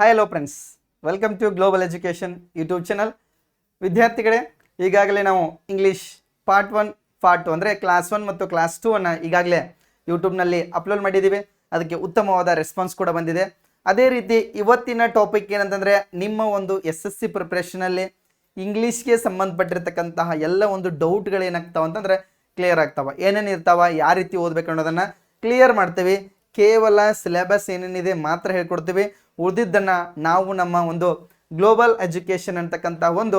Hi hello friends welcome to global education YouTube channel ವಿದ್ಯಾರ್ಥಿಗಳೇ, ಈಗಾಗಲೇ ನಾವು English part one part two ಅಂದರೆ class one ಮತ್ತು class two ಅನ್ನು ಈಗಾಗಲೇ ಯೂಟ್ಯೂಬ್ನಲ್ಲಿ ಅಪ್ಲೋಡ್ ಮಾಡಿದ್ದೀವಿ. ಅದಕ್ಕೆ ಉತ್ತಮವಾದ ರೆಸ್ಪಾನ್ಸ್ ಕೂಡ ಬಂದಿದೆ. ಅದೇ ರೀತಿ ಇವತ್ತಿನ ಟಾಪಿಕ್ ಏನಂತಂದರೆ, ನಿಮ್ಮ ಒಂದು ಎಸ್ ಎಸ್ ಸಿ ಪ್ರಿಪ್ರೇಷನಲ್ಲಿ ಇಂಗ್ಲೀಷ್ಗೆ ಸಂಬಂಧಪಟ್ಟಿರ್ತಕ್ಕಂತಹ ಎಲ್ಲ ಒಂದು ಡೌಟ್ಗಳು ಏನಾಗ್ತಾವ ಅಂತಂದರೆ ಕ್ಲಿಯರ್ ಆಗ್ತಾವ. ಏನೇನು ಇರ್ತಾವ, ಯಾವ ರೀತಿ ಓದ್ಬೇಕು ಅನ್ನೋದನ್ನು ಕ್ಲಿಯರ್ ಮಾಡ್ತೀವಿ. ಕೇವಲ ಸಿಲೆಬಸ್ ಏನೇನಿದೆ ಮಾತ್ರ ಹೇಳ್ಕೊಡ್ತೀವಿ. ಉಳಿದಿದ್ದನ್ನು ನಾವು ನಮ್ಮ ಒಂದು ಗ್ಲೋಬಲ್ ಎಜುಕೇಷನ್ ಅಂತಕ್ಕಂಥ ಒಂದು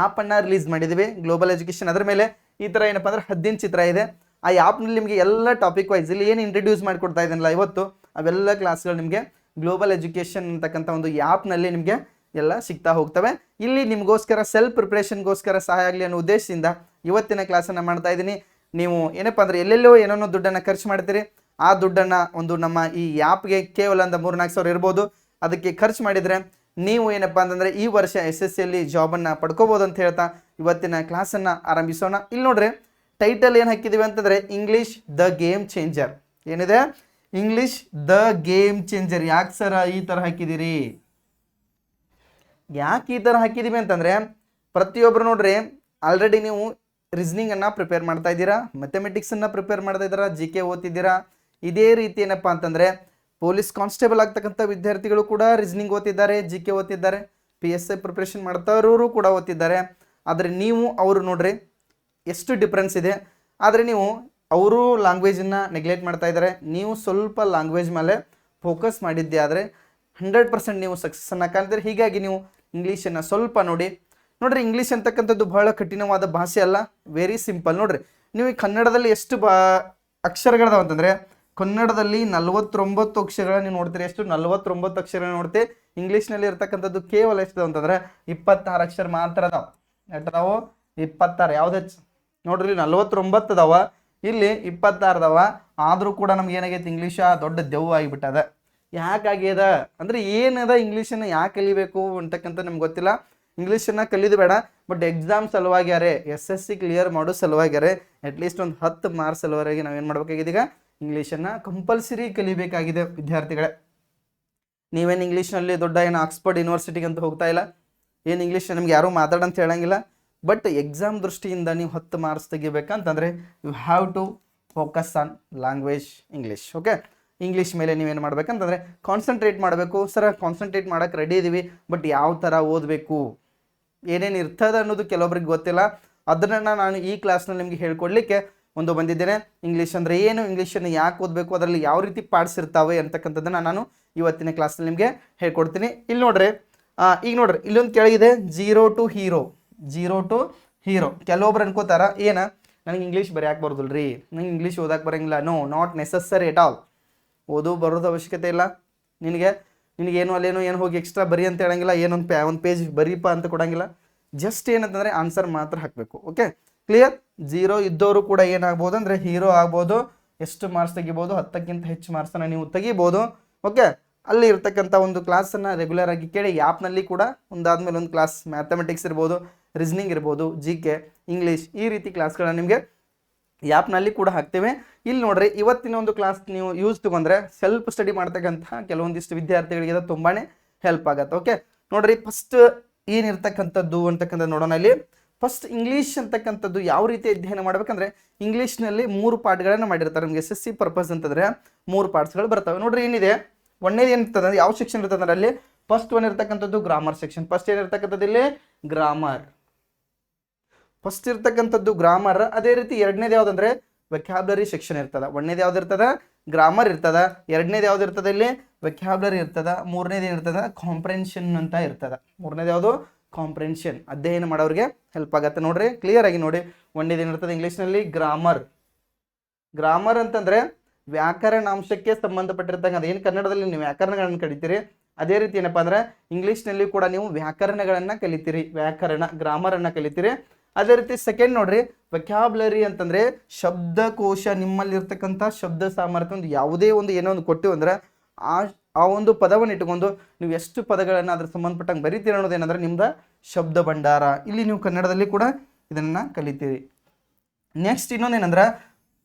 ಆ್ಯಪನ್ನು ರಿಲೀಸ್ ಮಾಡಿದ್ದೀವಿ ಗ್ಲೋಬಲ್ ಎಜುಕೇಷನ್ ಅದರ ಮೇಲೆ ಈ ಥರ ಏನಪ್ಪ ಅಂದ್ರೆ ಹದ್ದಿನ ಚಿತ್ರ ಇದೆ. ಆ ಆ್ಯಪ್ನಲ್ಲಿ ನಿಮಗೆ ಎಲ್ಲ ಟಾಪಿಕ್ ವೈಸ್ ಇಲ್ಲಿ ಏನು ಇಂಟ್ರಡ್ಯೂಸ್ ಮಾಡಿಕೊಡ್ತಾ ಇದ್ದೀನಲ್ಲ ಇವತ್ತು, ಅವೆಲ್ಲ ಕ್ಲಾಸ್ಗಳು ನಿಮಗೆ ಗ್ಲೋಬಲ್ ಎಜುಕೇಷನ್ ಅಂತಕ್ಕಂಥ ಒಂದು ಆ್ಯಪ್ನಲ್ಲಿ ನಿಮಗೆ ಎಲ್ಲ ಸಿಗ್ತಾ ಹೋಗ್ತವೆ. ಇಲ್ಲಿ ನಿಮಗೋಸ್ಕರ ಸೆಲ್ಫ್ ಪ್ರಿಪ್ರೇಷನ್ಗೋಸ್ಕರ ಸಹಾಯ ಆಗಲಿ ಅನ್ನೋ ಉದ್ದೇಶದಿಂದ ಇವತ್ತಿನ ಕ್ಲಾಸನ್ನು ಮಾಡ್ತಾ ಇದ್ದೀನಿ. ನೀವು ಏನಪ್ಪ ಅಂದರೆ ಎಲ್ಲೆಲ್ಲೋ ಏನೋ ದುಡ್ಡನ್ನು ಖರ್ಚು ಮಾಡ್ತೀರಿ. ಆ ದುಡ್ಡನ್ನು ಒಂದು ನಮ್ಮ ಈ ಆ್ಯಪ್ಗೆ ಕೇವಲ ಒಂದು ಮೂರ್ನಾಲ್ಕು ಸಾವಿರ ಇರ್ಬೋದು. ಅದಕ್ಕೆ ಖರ್ಚು ಮಾಡಿದರೆ ನೀವು ಏನಪ್ಪ ಅಂತಂದರೆ ಈ ವರ್ಷ ಎಸ್ ಎಸ್ ಸಿಯಲ್ಲಿ ಜಾಬನ್ನು ಪಡ್ಕೋಬೋದು ಅಂತ ಹೇಳ್ತಾ ಇವತ್ತಿನ ಕ್ಲಾಸನ್ನು ಆರಂಭಿಸೋಣ. ಇಲ್ಲಿ ನೋಡ್ರಿ ಟೈಟಲ್ ಏನು ಹಾಕಿದ್ದೀವಿ ಅಂತಂದರೆ ಇಂಗ್ಲೀಷ್ ದ ಗೇಮ್ ಚೇಂಜರ್ ಏನಿದೆ? ಇಂಗ್ಲೀಷ್ ದ ಗೇಮ್ ಚೇಂಜರ್ ಯಾಕೆ ಸರ ಈ ಥರ ಹಾಕಿದ್ದೀರಿ ಯಾಕೆ ಈ ಥರ ಹಾಕಿದ್ದೀವಿ ಅಂತಂದರೆ ಪ್ರತಿಯೊಬ್ಬರು ನೋಡ್ರಿ ಆಲ್ರೆಡಿ ನೀವು ರೀಸ್ನಿಂಗನ್ನು ಪ್ರಿಪೇರ್ ಮಾಡ್ತಾ ಇದ್ದೀರಾ ಮೆಥಮೆಟಿಕ್ಸನ್ನು ಪ್ರಿಪೇರ್ ಮಾಡ್ತಾ ಇದ್ದೀರಾ ಜಿ ಕೆ ಓದ್ತಿದ್ದೀರಾ, ಇದೇ ರೀತಿ ಏನಪ್ಪ ಅಂತಂದರೆ ಪೊಲೀಸ್ ಕಾನ್ಸ್ಟೇಬಲ್ ಆಗ್ತಕ್ಕಂಥ ವಿದ್ಯಾರ್ಥಿಗಳು ಕೂಡ ರೀಸನಿಂಗ್ ಓದ್ತಿದ್ದಾರೆ ಜಿ ಕೆ ಓದ್ತಿದ್ದಾರೆ ಪಿ ಎಸ್ ಐ ಪ್ರಿಪ್ರೇಷನ್ ಮಾಡ್ತಾರೋರು ಕೂಡ ಓದ್ತಿದ್ದಾರೆ. ಆದರೆ ನೀವು, ಅವರು ನೋಡ್ರಿ, ಎಷ್ಟು ಡಿಫ್ರೆನ್ಸ್ ಇದೆ. ಆದರೆ ನೀವು, ಅವರು ಲ್ಯಾಂಗ್ವೇಜನ್ನು ನೆಗ್ಲೆಕ್ಟ್ ಮಾಡ್ತಾ ಇದ್ದಾರೆ. ನೀವು ಸ್ವಲ್ಪ ಲ್ಯಾಂಗ್ವೇಜ್ ಮೇಲೆ ಫೋಕಸ್ ಮಾಡಿದ್ದೆ ಆದರೆ ಹಂಡ್ರೆಡ್ ಪರ್ಸೆಂಟ್ ನೀವು ಸಕ್ಸಸ್ಸನ್ನು ಕಾಣ್ತೀರಿ. ಹೀಗಾಗಿ ನೀವು ಇಂಗ್ಲೀಷನ್ನು ಸ್ವಲ್ಪ ನೋಡಿ. ನೋಡ್ರಿ ಇಂಗ್ಲೀಷ್ ಅಂತಕ್ಕಂಥದ್ದು ಬಹಳ ಕಠಿಣವಾದ ಭಾಷೆ ಅಲ್ಲ. ವೆರಿ ಸಿಂಪಲ್ ನೋಡ್ರಿ, ನೀವು ಕನ್ನಡದಲ್ಲಿ ಎಷ್ಟು ಬಾ ಅಕ್ಷರಗಳದಾವ ಅಂತಂದರೆ ಕನ್ನಡದಲ್ಲಿ ನಲವತ್ತೊಂಬತ್ತು ಅಕ್ಷರಗಳನ್ನ ನೀವು ನೋಡ್ತೀರಿ. ಎಷ್ಟು? ನಲವತ್ತೊಂಬತ್ತು ಅಕ್ಷರ ನೋಡ್ತೀವಿ ಇಂಗ್ಲೀಷ್ನಲ್ಲಿ ಇರ್ತಕ್ಕಂಥದ್ದು ಕೇವಲ ಎಷ್ಟು ಅಂತಂದ್ರೆ ಇಪ್ಪತ್ತಾರು ಅಕ್ಷರ ಮಾತ್ರ ಅದಾವ. ಎಷ್ಟದಾವು ಇಪ್ಪತ್ತಾರು. ಯಾವ್ದು ನೋಡ್ರಿ ನಲವತ್ತೊಂಬತ್ತು ಅದಾವ. ಇಲ್ಲಿ ಇಪ್ಪತ್ತಾರು ಅದಾವ. ಆದರೂ ಕೂಡ ನಮ್ಗೆ ಏನಾಗೈತೆ? ಇಂಗ್ಲೀಷ ದೊಡ್ಡ ದೆವ್ವ ಆಗಿಬಿಟ್ಟದ. ಯಾಕಾಗ್ಯದ ಅಂದ್ರೆ ಏನದ ಇಂಗ್ಲೀಷನ್ನು ಯಾಕೆ ಕಲಿಬೇಕು ಅಂತಕ್ಕಂಥ ನಿಮ್ಗೆ ಗೊತ್ತಿಲ್ಲ. ಇಂಗ್ಲೀಷನ್ನು ಕಲಿದು ಬೇಡ. ಬಟ್ ಎಕ್ಸಾಮ್ ಸಲುವಾಗ್ಯಾರೆ ಎಸ್ ಎಸ್ ಸಿ ಕ್ಲಿಯರ್ ಮಾಡೋ ಸಲುವಾಗ್ಯಾರೆ ಅಟ್ಲೀಸ್ಟ್ ಒಂದು ಹತ್ತು ಮಾರ್ಕ್ಸ್ ಸಲುವಾಗಿ ನಾವೇನು ಮಾಡ್ಬೇಕಾಗಿದೆ ಈಗ? ಇಂಗ್ಲೀಷನ್ನು ಕಂಪಲ್ಸರಿ ಕಲಿಬೇಕಾಗಿದೆ, ವಿದ್ಯಾರ್ಥಿಗಳೇ. ನೀವೇನು ಇಂಗ್ಲೀಷ್ನಲ್ಲಿ ದೊಡ್ಡ ಏನು ಆಕ್ಸ್ಫರ್ಡ್ ಯೂನಿವರ್ಸಿಟಿಗೆ ಅಂತ ಹೋಗ್ತಾ ಇಲ್ಲ? ಏನು ಇಂಗ್ಲೀಷ್ ನಮ್ಗೆ ಯಾರೂ ಮಾತಾಡಂತ ಹೇಳಂಗಿಲ್ಲ. ಬಟ್ ಎಕ್ಸಾಮ್ ದೃಷ್ಟಿಯಿಂದ ನೀವು ಹತ್ತು marks ತೆಗಿಬೇಕಂತಂದರೆ you have to focus on language English okay English ಮೇಲೆ ನೀವೇನು ಮಾಡ್ಬೇಕಂತಂದರೆ ಕಾನ್ಸಂಟ್ರೇಟ್ ಮಾಡಬೇಕು. ಸರ್ ಕಾನ್ಸಂಟ್ರೇಟ್ ಮಾಡೋಕೆ ರೆಡಿ ಇದ್ದೀವಿ ಬಟ್ ಯಾವ ಥರ ಓದಬೇಕು? ಏನೇನು ಇರ್ತದೆ ಅನ್ನೋದು ಕೆಲವೊಬ್ರಿಗೆ ಗೊತ್ತಿಲ್ಲ. ಅದನ್ನು ನಾನು ಈ ಕ್ಲಾಸ್ನಲ್ಲಿ ನಿಮಗೆ ಹೇಳ್ಕೊಡ್ಲಿಕ್ಕೆ ಒಂದು ಬಂದಿದ್ದೇನೆ. ಇಂಗ್ಲೀಷ್ ಅಂದರೆ ಏನು? ಇಂಗ್ಲೀಷನ್ನು ಯಾಕೆ ಓದಬೇಕು? ಅದರಲ್ಲಿ ಯಾವ ರೀತಿ ಪಾರ್ಟ್ಸ್ ಇರ್ತಾವೆ ಅಂತಕ್ಕಂಥದ್ದನ್ನು ನಾನು ಇವತ್ತಿನ ಕ್ಲಾಸ್ನಲ್ಲಿ ನಿಮಗೆ ಹೇಳ್ಕೊಡ್ತೀನಿ. ಇಲ್ಲಿ ನೋಡ್ರಿ ಈಗ ನೋಡ್ರಿ, ಇಲ್ಲೊಂದು ಕೆಳಗಿದೆ zero to hero zero to hero ಕೆಲವೊಬ್ರು ಅನ್ಕೋತಾರ, ಏನ? ನನಗೆ ಇಂಗ್ಲೀಷ್ ಬರೆಯಕ್ಕೆ ಬರೋದಿಲ್ಲ ರೀ ನಂಗೆ ಇಂಗ್ಲೀಷ್ ಓದಕ್ಕೆ ಬರೋಂಗಿಲ್ಲ. No not necessary at all ಓದು, ಬರೋದು ಅವಶ್ಯಕತೆ ಇಲ್ಲ. ನಿನಗೆ, ನಿನಗೇನು, ಅಲ್ಲೇನು, ಏನು ಹೋಗಿ ಎಕ್ಸ್ಟ್ರಾ ಬರಿ ಅಂತ ಹೇಳಂಗಿಲ್ಲ, ಏನೊಂದು ಪ್ಯಾ ಒಂದು ಪೇಜ್ ಬರೀಪ ಅಂತ ಕೊಡಂಗಿಲ್ಲ. ಜಸ್ಟ್ ಏನಂತಂದರೆ ಆನ್ಸರ್ ಮಾತ್ರ ಹಾಕಬೇಕು ಓಕೆ ಕ್ಲಿಯರ್ ಜೀರೋ ಇದ್ದವರು ಕೂಡ ಏನಾಗ್ಬೋದು ಅಂದರೆ ಹೀರೋ ಆಗ್ಬೋದು. ಎಷ್ಟು ಮಾರ್ಕ್ಸ್ ತೆಗಿಬೋದು? ಹತ್ತಕ್ಕಿಂತ ಹೆಚ್ಚು ಮಾರ್ಕ್ಸನ್ನು ನೀವು ತೆಗಿಬೋದು. ಓಕೆ ಅಲ್ಲಿ ಇರ್ತಕ್ಕಂಥ ಒಂದು ಕ್ಲಾಸನ್ನು ರೆಗ್ಯುಲರ್ ಆಗಿ ಕೇಳಿ. ಆ್ಯಪ್ನಲ್ಲಿ ಕೂಡ ಒಂದಾದ್ಮೇಲೆ ಒಂದು ಕ್ಲಾಸ್ ಮ್ಯಾಥಮೆಟಿಕ್ಸ್ ಇರ್ಬೋದು ರೀಸ್ನಿಂಗ್ ಇರ್ಬೋದು ಜಿ ಕೆ ಇಂಗ್ಲೀಷ್ ಈ ರೀತಿ ಕ್ಲಾಸ್ಗಳನ್ನ ನಿಮಗೆ ಆ್ಯಪ್ನಲ್ಲಿ ಕೂಡ ಹಾಕ್ತೇವೆ. ಇಲ್ಲಿ ನೋಡ್ರಿ, ಇವತ್ತಿನ ಒಂದು ಕ್ಲಾಸ್ ನೀವು ಯೂಸ್ ತಗೊಂಡ್ರೆ ಸೆಲ್ಫ್ ಸ್ಟಡಿ ಮಾಡ್ತಕ್ಕಂಥ ಕೆಲವೊಂದಿಷ್ಟು ವಿದ್ಯಾರ್ಥಿಗಳಿಗೆ ತುಂಬಾ ಹೆಲ್ಪ್ ಆಗುತ್ತೆ. ಓಕೆ ನೋಡ್ರಿ ಫಸ್ಟ್ ಏನಿರ್ತಕ್ಕಂಥದ್ದು ಅಂತಕ್ಕಂಥ ನೋಡೋಣ ಇಲ್ಲಿ. ಫಸ್ಟ್ ಇಂಗ್ಲೀಷ್ ಅಂತಕ್ಕಂಥದ್ದು ಯಾವ ರೀತಿ ಅಧ್ಯಯನ ಮಾಡ್ಬೇಕಂದ್ರೆ ಇಂಗ್ಲೀಷ್ನಲ್ಲಿ ಮೂರು ಪಾಠಗಳನ್ನು ಮಾಡಿರ್ತಾರೆ. ನಮಗೆ ಎಸ್ ಎಸ್ ಸಿ ಪರ್ಪಸ್ ಅಂತಂದ್ರೆ ಮೂರು ಪಾರ್ಟ್ಸ್ಗಳು ಬರ್ತವೆ. ನೋಡ್ರಿ ಏನಿದೆ? ಒಂದೇದು ಏನಿರ್ತದೆ ಯಾವ ಸೆಕ್ಷನ್ ಇರ್ತದೆ ಅಲ್ಲಿ? ಫಸ್ಟ್ ಒನ್ ಇರ್ತಕ್ಕಂಥದ್ದು ಗ್ರಾಮರ್ ಸೆಕ್ಷನ್ ಫಸ್ಟ್ ಏನಿರ್ತಕ್ಕಂಥದ್ದು ಇಲ್ಲಿ? ಗ್ರಾಮರ್ ಫಸ್ಟ್ ಇರ್ತಕ್ಕಂಥದ್ದು ಗ್ರಾಮರ್ ಅದೇ ರೀತಿ ಎರಡನೇದು ಯಾವ್ದಂದ್ರೆ ವೆಕ್ಯಾಬ್ಲರಿ ಸೆಕ್ಷನ್ ಇರ್ತದ. ಒಂದನೇದು ಯಾವ್ದು ಇರ್ತದ? ಗ್ರಾಮರ್ ಇರ್ತದ. ಎರಡನೇದು ಯಾವ್ದು ಇರ್ತದೆ ಇಲ್ಲಿ? ವೆಕ್ಯಾಬ್ಲರಿ ಇರ್ತದ. ಮೂರನೇದು ಏನಿರ್ತದ? ಕಾಂಪ್ರೆನ್ಷನ್ ಅಂತ ಇರ್ತದ. ಮೂರನೇದು ಯಾವುದು? ಕಾಂಪ್ರೆನ್ಷನ್ ಅಧ್ಯಯನ ಮಾಡೋರಿಗೆ ಹೆಲ್ಪ್ ಆಗುತ್ತೆ ನೋಡ್ರಿ. ಕ್ಲಿಯರ್ ಆಗಿ ನೋಡಿ. ಒಂದೇದು ಏನಿರ್ತದೆ ಇಂಗ್ಲೀಷ್ನಲ್ಲಿ ಗ್ರಾಮರ್ ಗ್ರಾಮರ್ ಅಂತಂದ್ರೆ ವ್ಯಾಕರಣಾಂಶಕ್ಕೆ ಸಂಬಂಧಪಟ್ಟಿರ್ತಕ್ಕಂಥ ಏನು ಕನ್ನಡದಲ್ಲಿ ನೀವು ವ್ಯಾಕರಣಗಳನ್ನು ಕಲಿತೀರಿ ಅದೇ ರೀತಿ ಏನಪ್ಪಾ ಅಂದ್ರೆ ಇಂಗ್ಲೀಷ್ನಲ್ಲಿ ಕೂಡ ನೀವು ವ್ಯಾಕರಣಗಳನ್ನು ಕಲಿತೀರಿ. ವ್ಯಾಕರಣ ಗ್ರಾಮರನ್ನು ಕಲಿತೀರಿ. ಅದೇ ರೀತಿ ಸೆಕೆಂಡ್ ನೋಡ್ರಿ. ವೆಕ್ಯಾಬ್ಲರಿ ಅಂತಂದ್ರೆ ಶಬ್ದಕೋಶ ನಿಮ್ಮಲ್ಲಿರ್ತಕ್ಕಂಥ ಶಬ್ದ ಸಾಮರ್ಥ್ಯ ಒಂದು ಯಾವುದೇ ಒಂದು ಏನೋ ಒಂದು ಕೊಟ್ಟಿವಂದ್ರೆ ಆ ಆ ಒಂದು ಪದವನ್ನು ಇಟ್ಕೊಂಡು ನೀವು ಎಷ್ಟು ಪದಗಳನ್ನು ಅದರ ಸಂಬಂಧಪಟ್ಟಂಗೆ ಬರೀತೀರ ಅನ್ನೋದು ಏನಂದ್ರೆ ನಿಮ್ದು ಶಬ್ದ ಭಂಡಾರ. ಇಲ್ಲಿ ನೀವು ಕನ್ನಡದಲ್ಲಿ ಕೂಡ ಇದನ್ನು ಕಲಿತೀರಿ. ನೆಕ್ಸ್ಟ್ ಇನ್ನೊಂದೇನಂದ್ರೆ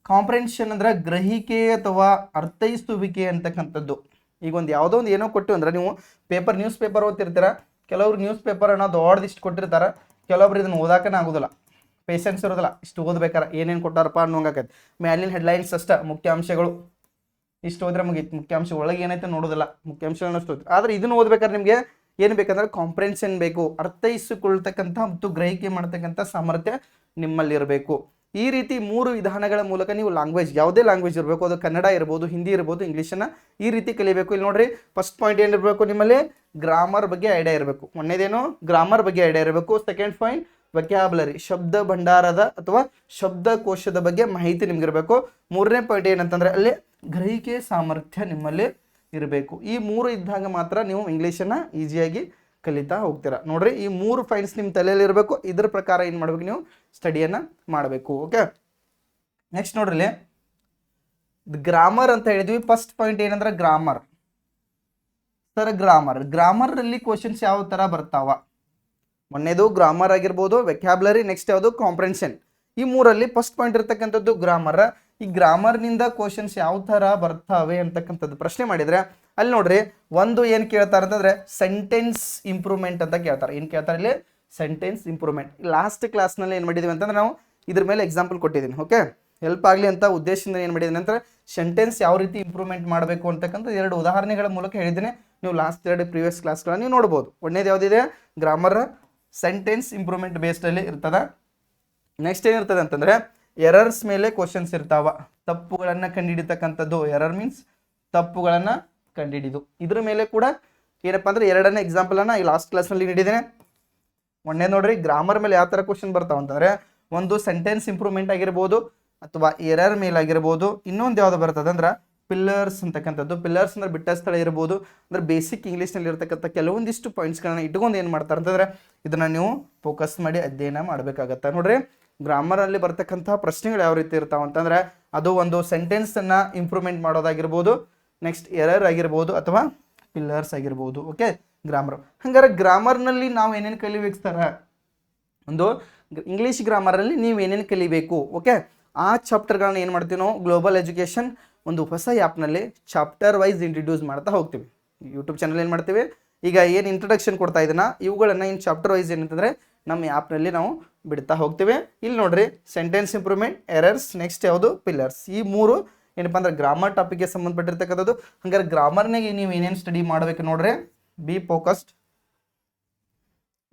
ಕಾಂಪ್ರೆನ್ಷನ್ ಅಂದ್ರೆ ಗ್ರಹಿಕೆ ಅಥವಾ ಅರ್ಥೈಸುವಿಕೆ ಅಂತಕ್ಕಂಥದ್ದು. ಈಗ ಒಂದು ಯಾವುದೋ ಒಂದು ಏನೋ ಕೊಟ್ಟು ಅಂದ್ರೆ ನೀವು ಪೇಪರ್ ನ್ಯೂಸ್ ಪೇಪರ್ ಓದ್ತಿರ್ತೀರ. ಕೆಲವ್ರು ನ್ಯೂಸ್ ಪೇಪರ್ ಅನ್ನೋದು ದೊಡ್ಡದಿಷ್ಟು ಕೊಟ್ಟಿರ್ತಾರೆ. ಕೆಲವೊಬ್ರು ಇದನ್ನು ಓದಾಕನೇ ಆಗೋದಿಲ್ಲ. ಪೇಷನ್ಸ್ ಇರೋದಿಲ್ಲ. ಇಷ್ಟು ಓದ್ಬೇಕಾರ ಏನೇನು ಕೊಟ್ಟಾರಪ್ಪ ಅನ್ನೋಂಗಾಕೈತೆ ಮ್ಯಾಲಿನ ಹೆಡ್ಲೈನ್ಸ್ ಅಷ್ಟೇ ಮುಖ್ಯಾಂಶಗಳು ಇಷ್ಟು ಓದ್ರೆ ಮುಗೀತು ಮುಖ್ಯಾಂಶ ಒಳಗೆ ಏನೈತೆ ನೋಡೋದಿಲ್ಲ ಮುಖ್ಯಾಂಶಗಳನ್ನ ಅಷ್ಟು ಓದಿ ಆದ್ರೆ ಇದನ್ನು ಓದ್ಬೇಕಾದ್ರೆ ನಿಮಗೆ ಏನು ಬೇಕಂದ್ರೆ ಕಾಂಪ್ರೆನ್ಷನ್ ಬೇಕು ಅರ್ಥೈಸಿಕೊಳ್ತಕ್ಕಂಥ ಮತ್ತು ಗ್ರಹಿಕೆ ಮಾಡ್ತಕ್ಕಂಥ ಸಾಮರ್ಥ್ಯ ನಿಮ್ಮಲ್ಲಿ ಇರಬೇಕು ಈ ರೀತಿ ಮೂರು ವಿಧಾನಗಳ ಮೂಲಕ ನೀವು ಲ್ಯಾಂಗ್ವೇಜ್ ಯಾವುದೇ ಲ್ಯಾಂಗ್ವೇಜ್ ಇರಬೇಕು, ಅದು ಕನ್ನಡ ಇರ್ಬೋದು, ಹಿಂದಿ ಇರ್ಬೋದು ಇಂಗ್ಲೀಷನ್ನು ಈ ರೀತಿ ಕಲಿಬೇಕು. ಇಲ್ಲಿ ನೋಡ್ರಿ ಫಸ್ಟ್ ಪಾಯಿಂಟ್ ಏನಿರಬೇಕು ನಿಮ್ಮಲ್ಲಿ? ಗ್ರಾಮರ್ ಬಗ್ಗೆ ಐಡಿಯಾ ಇರಬೇಕು. ಒಂದೇದೇನು ಗ್ರಾಮರ್ ಬಗ್ಗೆ ಐಡಿಯಾ ಇರಬೇಕು. ಸೆಕೆಂಡ್ ಪಾಯಿಂಟ್ ವೆಕ್ಯಾಬ್ಲರಿ ಶಬ್ದ ಭಂಡಾರದ ಅಥವಾ ಶಬ್ದಕೋಶದ ಬಗ್ಗೆ ಮಾಹಿತಿ ನಿಮ್ಗಿರಬೇಕು. ಮೂರನೇ ಪಾಯಿಂಟ್ ಏನಂತಂದ್ರೆ ಅಲ್ಲಿ ಗ್ರಹಿಕೆ ಸಾಮರ್ಥ್ಯ ನಿಮ್ಮಲ್ಲಿ ಇರಬೇಕು. ಈ ಮೂರು ಇದ್ದಾಗ ಮಾತ್ರ ನೀವು ಇಂಗ್ಲೀಷನ್ನು ಈಸಿಯಾಗಿ ಕಲಿತಾ ಹೋಗ್ತೀರಾ. ನೋಡ್ರಿ, ಈ ಮೂರು ಪಾಯಿಂಟ್ಸ್ ನಿಮ್ಮ ತಲೆಯಲ್ಲಿ ಇರಬೇಕು. ಇದ್ರ ಪ್ರಕಾರ ಏನು ಮಾಡಬೇಕು ನೀವು ಸ್ಟಡಿಯನ್ನು ಮಾಡಬೇಕು, ಓಕೆ? ನೆಕ್ಸ್ಟ್ ನೋಡ್ರಿ ಗ್ರಾಮರ್ ಅಂತ ಹೇಳಿದ್ವಿ. ಫಸ್ಟ್ ಪಾಯಿಂಟ್ ಏನಂದ್ರೆ ಗ್ರಾಮರ್. Sir, grammar. ಗ್ರಾಮರಲ್ಲಿ ಕ್ವಶನ್ಸ್ ಯಾವ ಥರ ಬರ್ತಾವ? ಮೊನ್ನೆದು ಗ್ರಾಮರ್ ಆಗಿರ್ಬೋದು ವೆಕ್ಯಾಬ್ಲರಿ ನೆಕ್ಸ್ಟ್ ಯಾವುದು ಕಾಂಪ್ರೆನ್ಷನ್ ಈ ಮೂರಲ್ಲಿ ಫಸ್ಟ್ ಪಾಯಿಂಟ್ ಇರ್ತಕ್ಕಂಥದ್ದು ಗ್ರಾಮರ್. ಈ ಗ್ರಾಮರ್ನಿಂದ ಕ್ವಶನ್ಸ್ ಯಾವ ಥರ ಬರ್ತಾವೆ ಅಂತಕ್ಕಂಥದ್ದು ಪ್ರಶ್ನೆ ಮಾಡಿದರೆ, ಅಲ್ಲಿ ನೋಡ್ರಿ, ಒಂದು ಏನು ಕೇಳ್ತಾರೆ ಅಂತಂದ್ರೆ ಸೆಂಟೆನ್ಸ್ ಇಂಪ್ರೂವ್ಮೆಂಟ್ ಅಂತ ಕೇಳ್ತಾರೆ. ಏನು ಕೇಳ್ತಾರೆ ಇಲ್ಲಿ? ಸೆಂಟೆನ್ಸ್ ಇಂಪ್ರೂವ್ಮೆಂಟ್ ಲಾಸ್ಟ್ ಕ್ಲಾಸ್ನಲ್ಲಿ ಏನು ಮಾಡಿದ್ವಿ ಅಂತಂದ್ರೆ ನಾವು ಇದ್ರ ಮೇಲೆ ಎಕ್ಸಾಂಪಲ್ ಕೊಟ್ಟಿದ್ದೀನಿ ಓಕೆ ಹೆಲ್ಪ್ ಆಗಲಿ ಅಂತ ಉದ್ದೇಶದಿಂದ ಏನು ಮಾಡಿದ್ದೀನಿ ಅಂದರೆ ಸೆಂಟೆನ್ಸ್ ಯಾವ ರೀತಿ ಇಂಪ್ರೂವ್ಮೆಂಟ್ ಮಾಡಬೇಕು ಅಂತಕ್ಕಂಥ ಎರಡು ಉದಾಹರಣೆಗಳ ಮೂಲಕ ಹೇಳಿದ್ದೀನಿ. ನೀವು ಲಾಸ್ಟ್ ಎರಡು ಪ್ರೀವಿಯಸ್ ಕ್ಲಾಸ್ಗಳನ್ನ ನೀವು ನೋಡ್ಬೋದು. ಒಳ್ಳೇದು ಯಾವುದಿದೆ? ಗ್ರಾಮರ್ ಸೆಂಟೆನ್ಸ್ ಇಂಪ್ರೂವ್ಮೆಂಟ್ ಬೇಸ್ಡಲ್ಲಿ ಇರ್ತದೆ. ನೆಕ್ಸ್ಟ್ ಏನಿರ್ತದೆ ಅಂತಂದ್ರೆ ಎರರ್ಸ್ ಮೇಲೆ ಕ್ವಶನ್ಸ್ ಇರ್ತಾವ. ತಪ್ಪುಗಳನ್ನು ಕಂಡುಹಿಡಿತಕ್ಕಂಥದ್ದು ಎರರ್ ಮೀನ್ಸ್ ತಪ್ಪುಗಳನ್ನು ಕಂಡುಹಿಡಿದು. ಇದ್ರ ಮೇಲೆ ಕೂಡ ಏನಪ್ಪ ಅಂದ್ರೆ ಎರಡನೇ ಎಕ್ಸಾಂಪಲನ್ನು ಈ ಲಾಸ್ಟ್ ಕ್ಲಾಸ್ನಲ್ಲಿ ನೀಡಿದ್ದೇನೆ. ಮೊನ್ನೆ ನೋಡ್ರಿ ಗ್ರಾಮರ್ ಮೇಲೆ ಯಾವ ಥರ ಕ್ವಶನ್ ಬರ್ತಾವ ಅಂತಂದ್ರೆ, ಒಂದು ಸೆಂಟೆನ್ಸ್ ಇಂಪ್ರೂವ್ಮೆಂಟ್ ಆಗಿರ್ಬೋದು ಅಥವಾ ಎರರ್ ಮೇಲೆ ಆಗಿರ್ಬೋದು, ಇನ್ನೊಂದು ಯಾವ್ದು ಬರ್ತದೆ ಅಂದ್ರೆ ಪಿಲ್ಲರ್ಸ್ ಅಂತಕ್ಕಂಥದ್ದು. ಪಿಲ್ಲರ್ಸ್ ಅಂದ್ರೆ ಬಿಟ್ಟ ಸ್ಥಳ ಇರ್ಬೋದು. ಅಂದ್ರೆ ಬೇಸಿಕ್ ಇಂಗ್ಲೀಷ್ನಲ್ಲಿ ಇರ್ತಕ್ಕಂಥ ಕೆಲವೊಂದಿಷ್ಟು ಪಾಯಿಂಟ್ಸ್ಗಳನ್ನ ಇಟ್ಕೊಂಡು ಏನು ಮಾಡ್ತಾರೆ ಅಂತಂದ್ರೆ ಇದನ್ನ ನೀವು ಫೋಕಸ್ ಮಾಡಿ ಅಧ್ಯಯನ ಮಾಡಬೇಕಾಗತ್ತೆ. ನೋಡ್ರಿ ಗ್ರಾಮರಲ್ಲಿ ಬರ್ತಕ್ಕಂಥ ಪ್ರಶ್ನೆಗಳು ಯಾವ ರೀತಿ ಇರ್ತಾವ ಅಂತಂದ್ರೆ ಅದು ಒಂದು ಸೆಂಟೆನ್ಸನ್ನು ಇಂಪ್ರೂವ್ಮೆಂಟ್ ಮಾಡೋದಾಗಿರ್ಬೋದು ನೆಕ್ಸ್ಟ್ ಎರರ್ ಆಗಿರ್ಬೋದು ಅಥವಾ ಪಿಲ್ಲರ್ಸ್ ಆಗಿರ್ಬೋದು ಓಕೆ ಗ್ರಾಮರ್ ಹಂಗಾರೆ ಗ್ರಾಮರ್ನಲ್ಲಿ ನಾವು ಏನೇನು ಕಲಿಬೇಕು ಸರ್ ಒಂದು ಇಂಗ್ಲೀಷ್ ಗ್ರಾಮರಲ್ಲಿ ನೀವು ಏನೇನು ಕಲಿಬೇಕು ಓಕೆ ಆ ಚಾಪ್ಟರ್ಗಳನ್ನ ಏನು ಮಾಡ್ತೀವಿ ನಾವು? ಗ್ಲೋಬಲ್ ಎಜುಕೇಷನ್ ಒಂದು ಹೊಸ ಆ್ಯಪ್ನಲ್ಲಿ ಚಾಪ್ಟರ್ ವೈಸ್ ಇಂಟ್ರಡ್ಯೂಸ್ ಮಾಡ್ತಾ ಹೋಗ್ತೀವಿ. ಯೂಟ್ಯೂಬ್ ಚಾನಲ್ ಏನು ಮಾಡ್ತೀವಿ? ಈಗ ಏನು ಇಂಟ್ರಡಕ್ಷನ್ ಕೊಡ್ತಾ ಇದನ್ನ ಇವುಗಳನ್ನು ಇನ್ನು ಚಾಪ್ಟರ್ ವೈಸ್ ಏನಂತಂದರೆ, ನಮ್ಮ ಆ್ಯಪ್ನಲ್ಲಿ ನಾವು ಬಿಡ್ತಾ ಹೋಗ್ತೀವಿ. ಇಲ್ಲಿ ನೋಡ್ರಿ ಸೆಂಟೆನ್ಸ್ ಇಂಪ್ರೂವ್ಮೆಂಟ್ ಎರರ್ಸ್ ನೆಕ್ಸ್ಟ್ ಯಾವುದು? ಪಿಲ್ಲರ್ಸ್ ಈ ಮೂರು ಏನಪ್ಪ ಅಂದ್ರೆ ಗ್ರಾಮರ್ ಟಾಪಿಕ್ಗೆ ಸಂಬಂಧಪಟ್ಟಿರ್ತಕ್ಕಂಥದ್ದು. ಹಂಗಾರೆ ಗ್ರಾಮರ್ನಾಗೆ ನೀವು ಏನೇನು ಸ್ಟಡಿ ಮಾಡಬೇಕು ನೋಡ್ರಿ? ಬಿ ಫೋಕಸ್ಡ್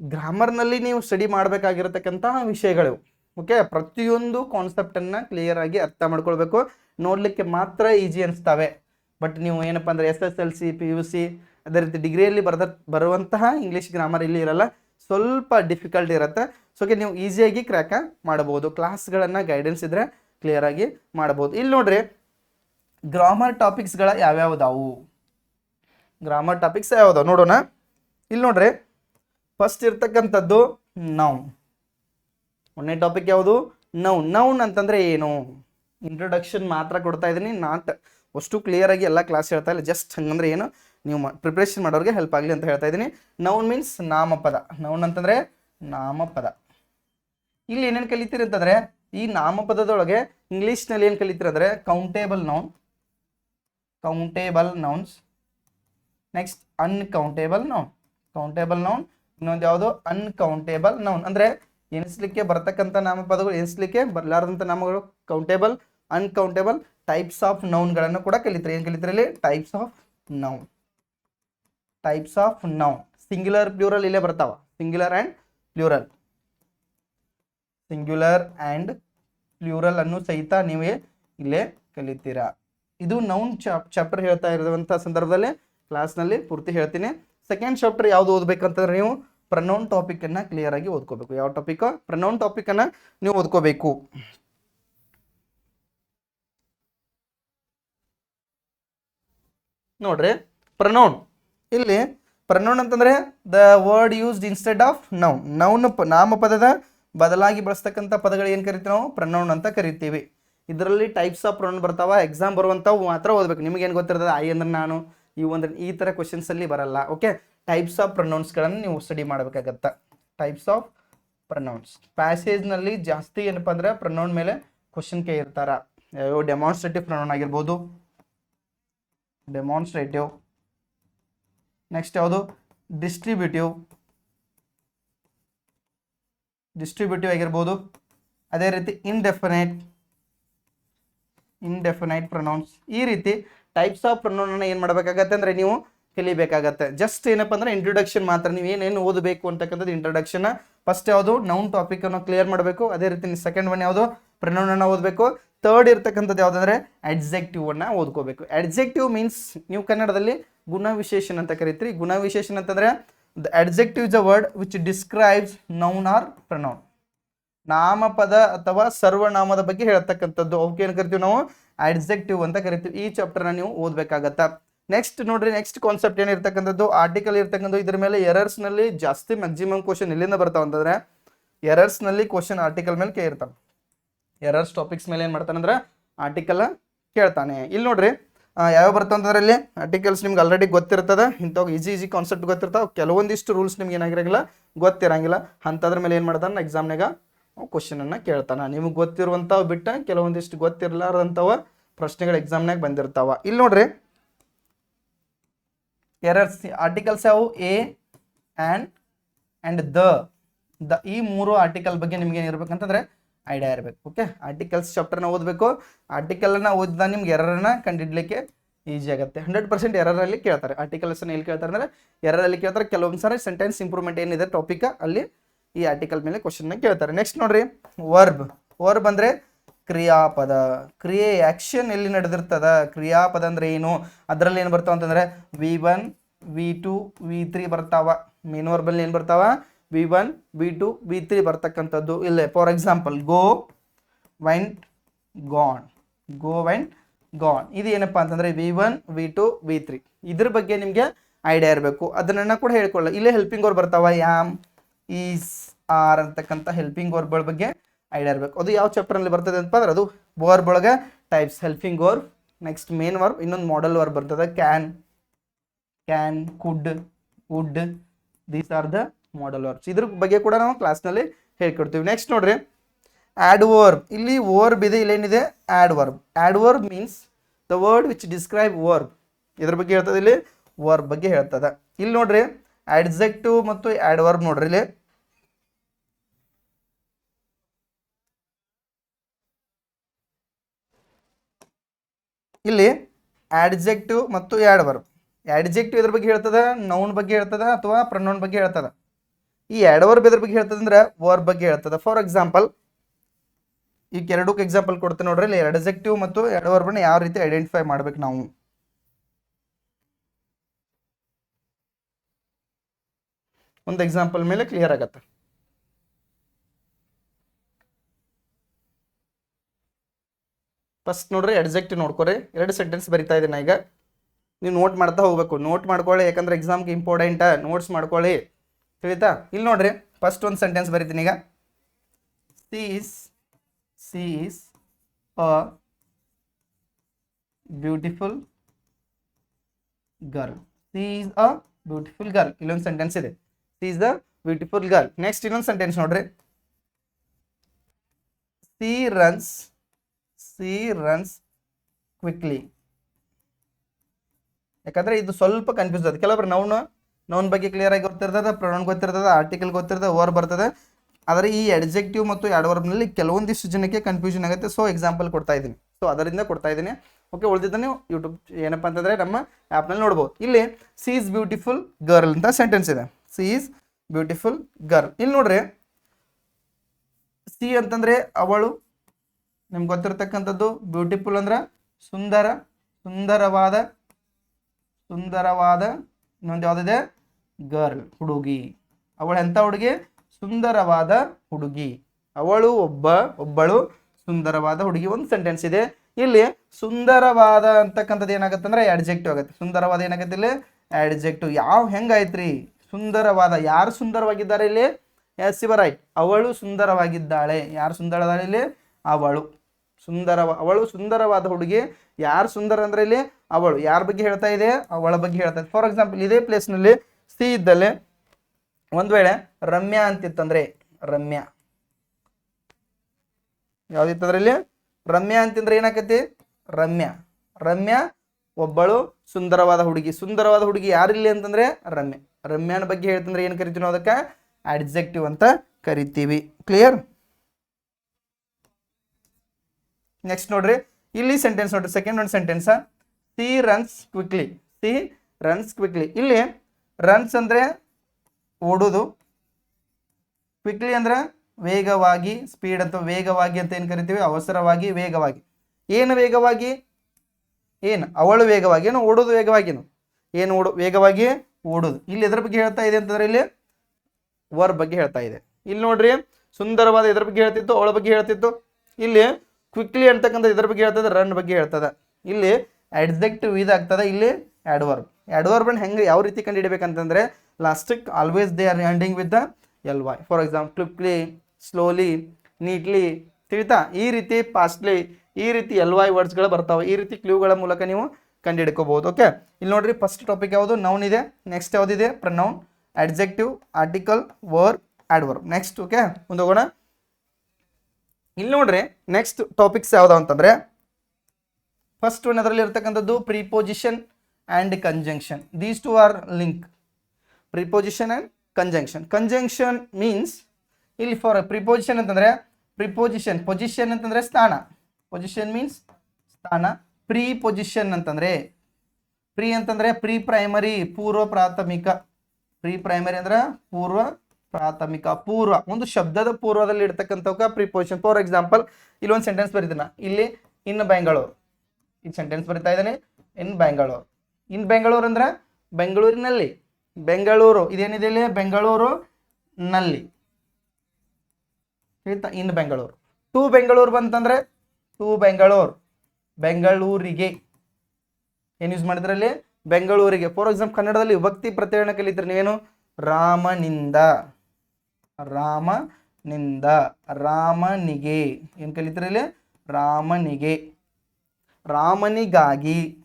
ಗ್ರಾಮರ್ನಲ್ಲಿ ನೀವು ಸ್ಟಡಿ ಮಾಡಬೇಕಾಗಿರತಕ್ಕಂತಹ ವಿಷಯಗಳು. ಓಕೆ ಪ್ರತಿಯೊಂದು ಕಾನ್ಸೆಪ್ಟನ್ನು ಕ್ಲಿಯರ್ ಆಗಿ ಅರ್ಥ ಮಾಡ್ಕೊಳ್ಬೇಕು. ನೋಡಲಿಕ್ಕೆ ಮಾತ್ರ ಈಜಿ ಅನಿಸ್ತವೆ. ಬಟ್ ನೀವು ಏನಪ್ಪ ಅಂದರೆ S S L C P U C ಅದೇ ರೀತಿ ಡಿಗ್ರಿಯಲ್ಲಿ ಬರೆದ ಬರುವಂತಹ ಇಂಗ್ಲೀಷ್ ಗ್ರಾಮರ್ ಇಲ್ಲಿ ಇರಲ್ಲ. ಸ್ವಲ್ಪ ಡಿಫಿಕಲ್ಟ್ ಇರುತ್ತೆ. ಸೊ ಓಕೆ ನೀವು ಈಸಿಯಾಗಿ ಕ್ರ್ಯಾಕ ಮಾಡಬಹುದು. ಕ್ಲಾಸ್ಗಳನ್ನು ಗೈಡೆನ್ಸ್ ಇದ್ದರೆ ಕ್ಲಿಯರಾಗಿ ಮಾಡಬಹುದು. ಇಲ್ಲಿ ನೋಡ್ರಿ ಗ್ರಾಮರ್ ಟಾಪಿಕ್ಸ್ಗಳ ಯಾವ್ಯಾವ್ದಾವು? ಗ್ರಾಮರ್ ಟಾಪಿಕ್ಸ್ ಯಾವ್ದಾವು ನೋಡೋಣ. ಇಲ್ಲಿ ನೋಡ್ರಿ ಫಸ್ಟ್ ಇರ್ತಕ್ಕಂಥದ್ದು ನೌನ್ ಒಂದನೇ ಟಾಪಿಕ್ ಯಾವುದು? ನೌನ್ ನೌನ್ ಅಂತಂದ್ರೆ ಏನು? ಇಂಟ್ರೊಡಕ್ಷನ್ ಮಾತ್ರ ಕೊಡ್ತಾ ಇದ್ದೀನಿ ನಾಟ್ ಅಷ್ಟು ಕ್ಲಿಯರ್ ಆಗಿ ಎಲ್ಲ ಕ್ಲಾಸ್ ಹೇಳ್ತಾ ಇಲ್ಲ. ಜಸ್ಟ್ ಹಂಗಂದ್ರೆ ಏನು? ನೀವು ಪ್ರಿಪ್ರೇಷನ್ ಮಾಡೋರಿಗೆ ಹೆಲ್ಪ್ ಆಗಲಿ ಅಂತ ಹೇಳ್ತಾ ಇದ್ದೀನಿ. ನೌನ್ ಮೀನ್ಸ್ ನಾಮಪದ. ನೌನ್ ಅಂತಂದರೆ ನಾಮಪದ. ಇಲ್ಲಿ ಏನೇನು ಕಲಿತೀರಿ ಅಂತಂದರೆ, ಈ ನಾಮಪದದೊಳಗೆ ಇಂಗ್ಲೀಷ್ನಲ್ಲಿ ಏನು ಕಲಿತೀರಿ ಅಂದರೆ countable noun countable nouns next uncountable noun countable noun ಇನ್ನೊಂದು ಯಾವುದು? ಅನ್ಕೌಂಟೇಬಲ್ ನೌನ್ ಅಂದರೆ ಎಣಿಸ್ಲಿಕ್ಕೆ ಬರತಕ್ಕಂಥ ನಾಮಪದಗಳು, ಎಣಿಸ್ಲಿಕ್ಕೆ ಬರಲಾರ್ದಂಥ ನಾಮಗಳು ಕೌಂಟೇಬಲ್ ಅನ್ಕೌಂಟೇಬಲ್ ಟೈಪ್ಸ್ ಆಫ್ ನೌನ್ಗಳನ್ನು ಕೂಡ ಕಲಿತಾರೆ. ಏನು ಕಲಿತಾರೆ ಇಲ್ಲಿ types of noun types of noun singular plural ಇಲ್ಲೇ ಬರ್ತಾವ. Singular and plural singular and plural ಅನ್ನು ಸಹಿತ ನೀವೇ ಇಲ್ಲೇ ಕಲಿತೀರಾ. ಇದು ನೌನ್ ಚಾಪ್ ಚಾಪ್ಟರ್ ಹೇಳ್ತಾ ಇರುವಂಥ ಸಂದರ್ಭದಲ್ಲಿ ಕ್ಲಾಸ್ನಲ್ಲಿ ಪೂರ್ತಿ ಹೇಳ್ತೀನಿ. ಸೆಕೆಂಡ್ ಚಾಪ್ಟರ್ ಯಾವ್ದು ಓದ್ಬೇಕಂತಂದ್ರೆ ನೀವು ಪ್ರನೌನ್ ಟಾಪಿಕನ್ನು ಕ್ಲಿಯರ್ ಆಗಿ ಓದ್ಕೋಬೇಕು. ಯಾವ ಟಾಪಿಕ್ ಪ್ರನೌನ್ ಟಾಪಿಕನ್ನು ನೀವು ಓದ್ಕೋಬೇಕು. ನೋಡ್ರಿ. ಪ್ರನೌನ್ ಇಲ್ಲಿ ಪ್ರನೌನ್ ಅಂತಂದ್ರೆ the word used instead of noun noun ನಾಮಪದದ ಬದಲಾಗಿ ಬಳಸ್ತಕ್ಕಂಥ ಪದಗಳು ಏನು ಕರಿತೀವಿ ನಾವು? ಪ್ರನೌನ್ ಅಂತ ಕರಿತೀವಿ. ಇದರಲ್ಲಿ ಟೈಪ್ಸ್ ಆಫ್ ಪ್ರನೌನ್ ಬರ್ತಾವ ಎಕ್ಸಾಮ್ ಬರುವಂಥವು ಮಾತ್ರ ಓದಬೇಕು. ನಿಮಗೇನು ಗೊತ್ತಿರ್ತದೆ? ಐ ಅಂದ್ರೆ ನಾನು ಈ ಅಂದ್ರೆ ಈ ಥರ ಕ್ವಶನ್ಸಲ್ಲಿ ಬರಲ್ಲ ಓಕೆ ಟೈಪ್ಸ್ ಆಫ್ ಪ್ರನೌನ್ಸ್ಗಳನ್ನು ನೀವು ಸ್ಟಡಿ ಮಾಡಬೇಕಾಗತ್ತೆ. ಟೈಪ್ಸ್ ಆಫ್ ಪ್ರನೌನ್ಸ್ ಪ್ಯಾಸೇಜ್ನಲ್ಲಿ ಜಾಸ್ತಿ ಏನಪ್ಪ ಅಂದ್ರೆ ಪ್ರನೌನ್ ಮೇಲೆ ಕ್ವಶನ್ ಕೈ ಇರ್ತಾರ ಡೆಮಾನ್ಸ್ಟ್ರೇಟಿವ್ ಪ್ರನೌನ್ ಆಗಿರ್ಬೋದು. ಡೆಮಾನ್ಸ್ಟ್ರೇಟಿವ್ ನೆಕ್ಸ್ಟ್ ಯಾವುದು? ಡಿಸ್ಟ್ರಿಬ್ಯೂಟಿವ್ ಡಿಸ್ಟ್ರಿಬ್ಯೂಟಿವ್ ಆಗಿರ್ಬೋದು. ಅದೇ ರೀತಿ ಇನ್ಡೆಫಿನೈಟ್ ಇನ್ಡೆಫಿನೈಟ್ ಪ್ರೊನೌನ್ಸ್ ಈ ರೀತಿ ಟೈಪ್ಸ್ ಆಫ್ ಪ್ರೊನೌನ್ ಏನು ಮಾಡಬೇಕಾಗತ್ತೆ ಅಂದರೆ ನೀವು ಕಲಿಬೇಕಾಗತ್ತೆ. ಜಸ್ಟ್ ಏನಪ್ಪ ಅಂದ್ರೆ ಇಂಟ್ರೊಡಕ್ಷನ್ ಮಾತ್ರ. ನೀವು ಏನೇನು ಓದಬೇಕು ಅಂತಕ್ಕಂಥದ್ದು ಇಂಟ್ರೊಡಕ್ಷನ್ ಫಸ್ಟ್ ಯಾವುದು? ನೌನ್ ಟಾಪಿಕ್ ಅನ್ನು ಕ್ಲಿಯರ್ ಮಾಡಬೇಕು. ಅದೇ ರೀತಿ ಸೆಕೆಂಡ್ ಒನ್ ಯಾವುದು? ಪ್ರೊನೌನ್ ಅನ್ನ ಓದಬೇಕು. ಥರ್ಡ್ ಇರ್ತಕ್ಕಂಥದ್ದು ಯಾವುದಂದ್ರೆ ಅಡ್ಜೆಕ್ಟಿವ್ ಅನ್ನ ಓದ್ಕೋಬೇಕು. ಅಡ್ಜೆಕ್ಟಿವ್ ಮೀನ್ಸ್ ನೀವು ಕನ್ನಡದಲ್ಲಿ ಗುಣ ವಿಶೇಷಣ ಅಂತ ಕರಿತೀರಿ. ಗುಣ ವಿಶೇಷಣ ಅಂತಂದ್ರೆ the adjective is a word which describes noun or pronoun ನಾಮಪದ ಅಥವಾ ಸರ್ವನಾಮದ ಬಗ್ಗೆ ಹೇಳ್ತಕ್ಕಂಥದ್ದು. ಅವಕ್ಕೆ ಏನು ಕರಿತೀವಿ ನಾವು? ಅಡ್ಜೆಕ್ಟಿವ್ ಅಂತ ಕರಿತೀವಿ. ಈ ಚಾಪ್ಟರ್ನ ನೀವು ಓದಬೇಕಾಗತ್ತ? ನೆಕ್ಸ್ಟ್ ನೋಡ್ರಿ ನೆಕ್ಸ್ಟ್ ಕಾನ್ಸೆಪ್ಟ್ ಏನಿರ್ತಕ್ಕಂಥದ್ದು ಆರ್ಟಿಕಲ್ ಇರ್ತಕ್ಕಂಥದ್ದು. ಇದ್ರ ಮೇಲೆ ಎರರ್ಸ್ನಲ್ಲಿ ಜಾಸ್ತಿ ಮ್ಯಾಕ್ಸಿಮಮ್ ಕ್ವಶನ್ ಎಲ್ಲಿಂದ ಬರ್ತಾವ ಅಂತಂದ್ರೆ ಎರರ್ಸ್ನಲ್ಲಿ ಕ್ವಶನ್ ಆರ್ಟಿಕಲ್ ಮೇಲೆ ಕೇಳಿರ್ತಾವೆ. ಎರರ್ಸ್ ಟಾಪಿಕ್ಸ್ ಮೇಲೆ ಏನು ಮಾಡ್ತಾನಂದ್ರೆ ಆರ್ಟಿಕಲ್ ಕೇಳ್ತಾನೆ. ಇಲ್ಲಿ ನೋಡ್ರಿ ಯಾವ್ಯಾವ ಬರ್ತಾವ ಅಂತಂದ್ರೆ ಇಲ್ಲಿ ಆರ್ಟಿಕಲ್ಸ್ ನಿಮ್ಗೆ ಆಲ್ರೆಡಿ ಗೊತ್ತಿರ್ತದೆ. ಇಂಥವು ಈಜಿ ಈಜಿ ಕಾನ್ಸೆಪ್ಟ್ ಗೊತ್ತಿರ್ತಾವೆ. ಕೆಲವೊಂದಿಷ್ಟು ರೂಲ್ಸ್ ನಿಮ್ಗೆ ಏನಾಗಿರಂಗಿಲ್ಲ, ಗೊತ್ತಿರಂಗಿಲ್ಲ. ಅಂಥದ್ರ ಮೇಲೆ ಏನು ಮಾಡ್ತಾನೆ? ಎಕ್ಸಾಮ್ನಾಗ ಕ್ವಶನ್ ಅನ್ನ ಕೇಳ್ತಾನ. ನಿಮಗೆ ಗೊತ್ತಿರುವಂಥವು ಬಿಟ್ಟ ಕೆಲವೊಂದಿಷ್ಟು ಗೊತ್ತಿರಲಾರ್ದಂಥವು ಪ್ರಶ್ನೆಗಳು ಎಕ್ಸಾಮ್ನಾಗ ಬಂದಿರ್ತಾವ. ಇಲ್ಲಿ ನೋಡ್ರಿ. ಎರರ್ಸ್ ಆರ್ಟಿಕಲ್ಸ್ ಯಾವು? A and and the the ಈ ಮೂರು ಆರ್ಟಿಕಲ್ ಬಗ್ಗೆ ನಿಮ್ಗೆ ಏನಿರ್ಬೇಕಂತಂದ್ರೆ ಐಡಿಯಾ ಇರಬೇಕು ಓಕೆ ಆರ್ಟಿಕಲ್ಸ್ ಚಾಪ್ಟರ್ನ ಓದಬೇಕು. ಆರ್ಟಿಕಲ್ನ ಓದಿದ ನಿಮ್ಗೆ ಎರರನ್ನ ಕಂಡಿಡ್ಲಿಕ್ಕೆ ಈಸಿ ಆಗುತ್ತೆ. ಹಂಡ್ರೆಡ್ ಪರ್ಸೆಂಟ್ ಎರರಲ್ಲಿ ಕೇಳ್ತಾರೆ. ಆರ್ಟಿಕಲ್ಸನ್ನು ಎಲ್ಲಿ ಕೇಳ್ತಾರೆ ಅಂದರೆ, ಎರರಲ್ಲಿ ಕೇಳ್ತಾರೆ. ಕೆಲವೊಂದು ಸಾರಿ ಸೆಂಟೆನ್ಸ್ ಇಂಪ್ರೂವ್ಮೆಂಟ್ ಏನಿದೆ ಟಾಪಿಕ್ ಅಲ್ಲಿ ಈ ಆರ್ಟಿಕಲ್ ಮೇಲೆ ಕ್ವಶನ್ನ ಕೇಳ್ತಾರೆ. ನೆಕ್ಸ್ಟ್ ನೋಡ್ರಿ ವರ್ಬ್ ವರ್ಬ್ ಅಂದರೆ ಕ್ರಿಯಾಪದ. ಕ್ರಿಯೆ ಆಕ್ಷನ್ ಎಲ್ಲಿ ನಡೆದಿರ್ತದ? ಕ್ರಿಯಾಪದ ಅಂದ್ರೆ ಏನು? ಅದರಲ್ಲಿ ಏನು ಬರ್ತಾವ ಅಂತಂದ್ರೆ V one V two V three ಬರ್ತಾವ. ಮೇನ್ ವರ್ಬಲ್ಲಿ ಏನು ಬರ್ತಾವ? V one V two V three ಬರ್ತಕ್ಕಂಥದ್ದು ಇಲ್ಲೇ. For example go went gone go went gone ಇದು ಏನಪ್ಪ ಅಂತಂದರೆ V one V two V three ಇದ್ರ ಬಗ್ಗೆ ನಿಮಗೆ ಐಡಿಯಾ ಇರಬೇಕು. ಅದನ್ನ ಕೂಡ ಹೇಳ್ಕೊಳ್ಳ ಇಲ್ಲೇ ಹೆಲ್ಪಿಂಗ್ ವರ್ಬ್ ಬರ್ತಾವ? ಯಾಮ್ ಈಸ್ ಆರ್ ಅಂತಕ್ಕಂಥ ಹೆಲ್ಪಿಂಗ್ ವರ್ಬ್ಗಳ ಬಗ್ಗೆ ಐಡಿಯಾ ಇರಬೇಕು. ಅದು ಯಾವ ಚಾಪ್ಟರ್ನಲ್ಲಿ ಬರ್ತದೆ ಅಂತ ಅಂದ್ರೆ ಅದು ವರ್ಬ್ ಒಳಗೆ types helping verb next main verb ಇನ್ನೊಂದು ಮಾಡೆಲ್ ವರ್ಬ್ ಬರ್ತದೆ. Can can could would these are the modal verbs ಇದ್ರ ಬಗ್ಗೆ ಕೂಡ ನಾವು ಕ್ಲಾಸ್ನಲ್ಲಿ ಹೇಳ್ಕೊಡ್ತೀವಿ. ನೆಕ್ಸ್ಟ್ ನೋಡ್ರಿ. ಆ್ಯಡ್ ವರ್ಬ್ ಇಲ್ಲಿ ವರ್ಬ್ ಇದೆ, ಇಲ್ಲೇನಿದೆ? Adverb adverb means the word which describe verb ಇದ್ರ ಬಗ್ಗೆ ಹೇಳ್ತದೆ ಇಲ್ಲಿ? ವರ್ಬ್ ಬಗ್ಗೆ ಹೇಳ್ತದ. ಇಲ್ಲಿ ನೋಡ್ರಿ. ಆಡ್ಜೆಕ್ಟಿವ್ ಮತ್ತು ಆ್ಯಡ್ ವರ್ಬ್ ನೋಡ್ರಿ ಇಲ್ಲಿ. ಇಲ್ಲಿ ಆಡ್ಜೆಕ್ಟಿವ್ ಮತ್ತು ಆ್ಯಡ್ ವರ್ಬ್ ಆಡ್ಜೆಕ್ಟಿವ್ ಇದ್ರ ಬಗ್ಗೆ ಹೇಳ್ತದ ನೌನ್ ಬಗ್ಗೆ ಹೇಳ್ತದ ಅಥವಾ ಪ್ರನೌನ್ ಬಗ್ಗೆ ಹೇಳ್ತದ? ಈ ಎರಡು ವರ್ಬ್ ಇದ್ರ ಬಗ್ಗೆ ಹೇಳ್ತದಂದ್ರೆ ವರ್ಬ್ ಬಗ್ಗೆ ಹೇಳ್ತದ. ಫಾರ್ ಎಕ್ಸಾಂಪಲ್ ಈಗ ಎರಡಕ್ಕೆ ಎಕ್ಸಾಂಪಲ್ ಕೊಡ್ತೇನೆ ನೋಡ್ರಿ, ಇಲ್ಲಿ ಎಡ್ಜೆಕ್ಟಿವ್ ಮತ್ತು ಎರಡು ವರ್ಬನ್ನ ಯಾವ ರೀತಿ ಐಡೆಂಟಿಫೈ ಮಾಡ್ಬೇಕು ನಾವು? ಒಂದು ಎಕ್ಸಾಂಪಲ್ ಮೇಲೆ ಕ್ಲಿಯರ್ ಆಗತ್ತೆ. ಫಸ್ಟ್ ನೋಡ್ರಿ ಎಡ್ಜೆಕ್ಟ್ ನೋಡ್ಕೊರಿ. ಎರಡು ಸೆಂಟೆನ್ಸ್ ಬರಿತಾ ಇದ್ದೀನಿ ಈಗ. ನೀವು ನೋಟ್ ಮಾಡ್ತಾ ಹೋಗ್ಬೇಕು. ನೋಟ್ ಮಾಡ್ಕೊಳ್ಳಿ, ಯಾಕಂದ್ರೆ ಎಕ್ಸಾಮ್ಗೆ ಇಂಪಾರ್ಟೆಂಟ ನೋಟ್ಸ್ ಮಾಡ್ಕೊಳ್ಳಿ. ತಿಳಿತಾ ಇಲ್ಲಿ ನೋಡ್ರಿ ಫಸ್ಟ್ ಒಂದು ಸೆಂಟೆನ್ಸ್ ಬರೀತೀನಿ ಈಗ. She's she's a beautiful girl she's a beautiful girl ಇಲ್ಲೊಂದು ಸೆಂಟೆನ್ಸ್ ಇದೆ. She's the beautiful girl next ಇನ್ನೊಂದು ಸೆಂಟೆನ್ಸ್ ನೋಡ್ರಿ. She runs she runs quickly ಯಾಕಂದ್ರೆ ಇದು ಸ್ವಲ್ಪ ಕನ್ಫ್ಯೂಸ್ ಅದು ಕೆಲವೊಬ್ರು ನೌನ್ ನೌನ್ ಬಗ್ಗೆ ಕ್ಲಿಯರ್ ಆಗಿ ಗೊತ್ತಿರ್ತದೆ ಪ್ರೊನೌನ್ ಗೊತ್ತಿರ್ತದೆ ಆರ್ಟಿಕಲ್ ಗೊತ್ತಿರ್ತದೆ ಓರ್ ಬರ್ತದೆ. ಆದರೆ ಈ ಅಡ್ಜೆಕ್ಟಿವ್ ಮತ್ತು ನಲ್ಲಿ ಕೆಲವೊಂದಿಷ್ಟು ಜನಕ್ಕೆ ಕನ್ಫ್ಯೂಷನ್ ಆಗುತ್ತೆ. ಸೊ ಎಕ್ಸಾಂಪಲ್ ಕೊಡ್ತಾ ಇದ್ದೀನಿ. ಸೊ ಅದರಿಂದ ಕೊಡ್ತಾ ಇದ್ದೀನಿ. ಓಕೆ ಉಳಿದಿದ್ದ ನೀವು ಯೂಟ್ಯೂಬ್ ಏನಪ್ಪ ಅಂತಂದರೆ ನಮ್ಮ ಆ್ಯಪ್ನಲ್ಲಿ ನೋಡ್ಬೋದು. ಇಲ್ಲಿ ಸಿ ಈಸ್ ಬ್ಯೂಟಿಫುಲ್ ಗರ್ಲ್ ಅಂತ ಸೆಂಟೆನ್ಸ್ ಇದೆ. ಸಿ ಈಸ್ ಬ್ಯೂಟಿಫುಲ್ ಗರ್ಲ್ ಇಲ್ಲಿ ನೋಡ್ರಿ ಸಿ ಅಂತಂದರೆ ಅವಳು, ನಿಮ್ಗೆ ಗೊತ್ತಿರತಕ್ಕಂಥದ್ದು ಬ್ಯೂಟಿಫುಲ್ ಅಂದ್ರೆ ಸುಂದರ, ಸುಂದರವಾದ ಸುಂದರವಾದ, ಇನ್ನೊಂದು ಯಾವುದಿದೆ? ಗರ್ಲ್, ಹುಡುಗಿ. ಅವಳು ಎಂಥ ಹುಡುಗಿ? ಸುಂದರವಾದ ಹುಡುಗಿ. ಅವಳು ಒಬ್ಬ, ಒಬ್ಬಳು ಸುಂದರವಾದ ಹುಡುಗಿ. ಒಂದು ಸೆಂಟೆನ್ಸ್ ಇದೆ. ಇಲ್ಲಿ ಸುಂದರವಾದ ಅಂತಕ್ಕಂಥದ್ದು ಏನಾಗುತ್ತೆ ಅಂದ್ರೆ ಅಡ್ಜೆಕ್ಟಿವ್ ಆಗುತ್ತೆ. ಸುಂದರವಾದ ಏನಾಗುತ್ತೆ ಇಲ್ಲಿ? ಅಡ್ಜೆಕ್ಟಿವ್ ಯಾವ ಹೆಂಗಾಯ್ತ್ರಿ? ಸುಂದರವಾದ. ಯಾರು ಸುಂದರವಾಗಿದ್ದಾರೆ ಇಲ್ಲಿ? ಎಸ್ ಇವ ರೈಟ್ ಅವಳು ಸುಂದರವಾಗಿದ್ದಾಳೆ. ಯಾರು ಸುಂದರವಾದ ಇಲ್ಲಿ? ಅವಳು. ಸುಂದರವ, ಅವಳು ಸುಂದರವಾದ ಹುಡುಗಿ. ಯಾರು ಸುಂದರ ಅಂದ್ರೆ ಇಲ್ಲಿ? ಅವಳು. ಯಾರ ಬಗ್ಗೆ ಹೇಳ್ತಾ ಇದೆ? ಅವಳ ಬಗ್ಗೆ ಹೇಳ್ತಾ ಇದೆ. ಫಾರ್ ಎಕ್ಸಾಂಪಲ್ ಇದೇ ಪ್ಲೇಸ್ನಲ್ಲಿ ಸಿ ಇದ್ದಲ್ಲಿ ಒಂದು ವೇಳೆ ರಮ್ಯಾ ಅಂತಿತ್ತಂದ್ರೆ, ರಮ್ಯಾ. ಯಾವ್ದಿತ್ತಂದ್ರೆ ಇಲ್ಲಿ ರಮ್ಯಾ ಅಂತಂದ್ರೆ ಏನಾಕತಿ? ರಮ್ಯಾ. ರಮ್ಯಾ ಒಬ್ಬಳು ಸುಂದರವಾದ ಹುಡುಗಿ. ಸುಂದರವಾದ ಹುಡುಗಿ ಯಾರಿಲ್ಲ ಅಂತಂದ್ರೆ? ರಮ್ಯ. ರಮ್ಯಾನ ಬಗ್ಗೆ ಹೇಳ್ತಂದ್ರೆ ಏನು ಕರಿತೀವಿ ನಾವು ಅದಕ್ಕೆ? ಅಡ್ಜೆಕ್ಟಿವ್ ಅಂತ ಕರಿತೀವಿ. ಕ್ಲಿಯರ್ ನೆಕ್ಸ್ಟ್ ನೋಡ್ರಿ. ಇಲ್ಲಿ ಸೆಂಟೆನ್ಸ್ ನೋಡ್ರಿ. ಸೆಕೆಂಡ್ ಒಂದು sentence she runs quickly she runs quickly ಇಲ್ಲಿ ರನ್ಸ್ ಅಂದರೆ ಓಡೋದು. ಕ್ವಿಕ್ಲಿ ಅಂದ್ರೆ ವೇಗವಾಗಿ ಸ್ಪೀಡ್ ಅಥವಾ ವೇಗವಾಗಿ ಅಂತ ಏನು ಕರಿತೀವಿ? ಅವಸರವಾಗಿ, ವೇಗವಾಗಿ. ಏನು ವೇಗವಾಗಿ? ಏನು? ಅವಳು ವೇಗವಾಗಿ. ಏನು? ಓಡೋದು ವೇಗವಾಗಿನು ಏನು? ಓಡು ವೇಗವಾಗಿ ಓಡೋದು. ಇಲ್ಲಿ ಎದ್ರ ಬಗ್ಗೆ ಹೇಳ್ತಾ ಇದೆ ಅಂತಂದ್ರೆ ಇಲ್ಲಿ ವರ್ ಬಗ್ಗೆ ಹೇಳ್ತಾ ಇದೆ. ಇಲ್ಲಿ ನೋಡ್ರಿ, ಸುಂದರವಾದ ಇದ್ರ ಬಗ್ಗೆ ಹೇಳ್ತಿತ್ತು, ಅವಳ ಬಗ್ಗೆ ಹೇಳ್ತಿತ್ತು. ಇಲ್ಲಿ ಕ್ವಿಕ್ಲಿ ಅಂತಕ್ಕಂಥ ಇದ್ರ ಬಗ್ಗೆ ಹೇಳ್ತದೆ? ರನ್ ಬಗ್ಗೆ ಹೇಳ್ತದೆ. ಇಲ್ಲಿ ಅಡ್ಜೆಕ್ಟಿವ್ ಇದಾಗ್ತದೆ ಇಲ್ಲಿ ಆಡ್ವರ್ಬ್ ಆಡ್ವರ್ಬ್ ಹೆಂಗೆ ಯಾವ ರೀತಿ ಕಂಡು ಹಿಡಿಬೇಕಂತಂದ್ರೆ ಲಾಸ್ಟಿಕ್ always they are ending with the L Y for example quickly slowly neatly ತಿಳಿತಾ? ಈ ರೀತಿ ಫಾಸ್ಟ್ಲಿ ಈ ರೀತಿ ಎಲ್ ವೈ ವರ್ಡ್ಸ್ಗಳು ಬರ್ತಾವೆ. ಈ ರೀತಿ ಕ್ಲೂಗಳ ಮೂಲಕ ನೀವು ಕಂಡು ಹಿಡ್ಕೋಬಹುದು. ಓಕೆ ಇಲ್ಲಿ ನೋಡ್ರಿ ಫಸ್ಟ್ ಟಾಪಿಕ್ ಯಾವುದು? ನೌನ್ ಇದೆ. ನೆಕ್ಸ್ಟ್ ಯಾವುದಿದೆ pronoun adjective article verb adverb next okay ಮುಂದೆ ಹೋಗೋಣ ಇಲ್ಲಿ ನೋಡ್ರಿ ನೆಕ್ಸ್ಟ್ ಟಾಪಿಕ್ಸ್ ಯಾವ್ದು ಅಂತಂದ್ರೆ ಫಸ್ಟ್ ಒನ್ ಅದರಲ್ಲಿ ಇರ್ತಕ್ಕಂಥದ್ದು preposition and conjunction these two are link Preposition and conjunction conjunction means ಇಲ್ಲಿ ಫಾರ್ ಪ್ರಿಪೋಸಿಷನ್ ಅಂತಂದರೆ ಪ್ರಿಪೋಸಿಷನ್ ಪೊಸಿಷನ್ ಅಂತಂದರೆ ಸ್ಥಾನ. ಪೊಸಿಷನ್ ಮೀನ್ಸ್ ಸ್ಥಾನ. ಪ್ರೀ ಪೊಸಿಷನ್ ಅಂತಂದರೆ ಪ್ರೀ ಅಂತಂದರೆ ಪ್ರೀ ಪ್ರೈಮರಿ ಪೂರ್ವ ಪ್ರಾಥಮಿಕ. ಪ್ರೀ ಪ್ರೈಮರಿ ಅಂದ್ರೆ ಪೂರ್ವ ಪ್ರಾಥಮಿಕ, ಪೂರ್ವ. ಒಂದು ಶಬ್ದದ ಪೂರ್ವದಲ್ಲಿ ಇರ್ತಕ್ಕಂಥವಕ್ಕೆ ಪ್ರಿಪೋಸಿಷನ್ ಫಾರ್ ಎಕ್ಸಾಂಪಲ್ ಇಲ್ಲೊಂದು ಸೆಂಟೆನ್ಸ್ ಬರೀತಾನ ಇಲ್ಲಿ ಇನ್ ಬೆಂಗಳೂರು ಈ ಸೆಂಟೆನ್ಸ್ ಬರಿತಾ ಇದ್ದಾನೆ ಇನ್ ಬೆಂಗಳೂರು ಇನ್ ಬೆಂಗಳೂರು ಅಂದ್ರೆ ಬೆಂಗಳೂರಿನಲ್ಲಿ. ಬೆಂಗಳೂರು, ಇದೇನಿದೆ ಇಲ್ಲಿ? ಬೆಂಗಳೂರು ನಲ್ಲಿ ಇನ್ ಬೆಂಗಳೂರು. ಟು ಬೆಂಗಳೂರು ಬಂತಂದ್ರೆ ಟು ಬೆಂಗಳೂರು. ಬೆಂಗಳೂರಿಗೆ. ಏನು ಯೂಸ್ ಮಾಡಿದ್ರಲ್ಲಿ ಬೆಂಗಳೂರಿಗೆ. ಫಾರ್ ಎಕ್ಸಾಂಪಲ್ ಕನ್ನಡದಲ್ಲಿ ಭಕ್ತಿ ಪ್ರತ್ಯಯನ ಕಲಿತೀರಿ ನೀವೇನು? ರಾಮನಿಂದ. ರಾಮನಿಂದ. ರಾಮನಿಗೆ. ಏನು ಕಲಿತೀರಿ ಇಲ್ಲಿ ರಾಮನಿಗೆ. ರಾಮನಿಗಾಗಿ.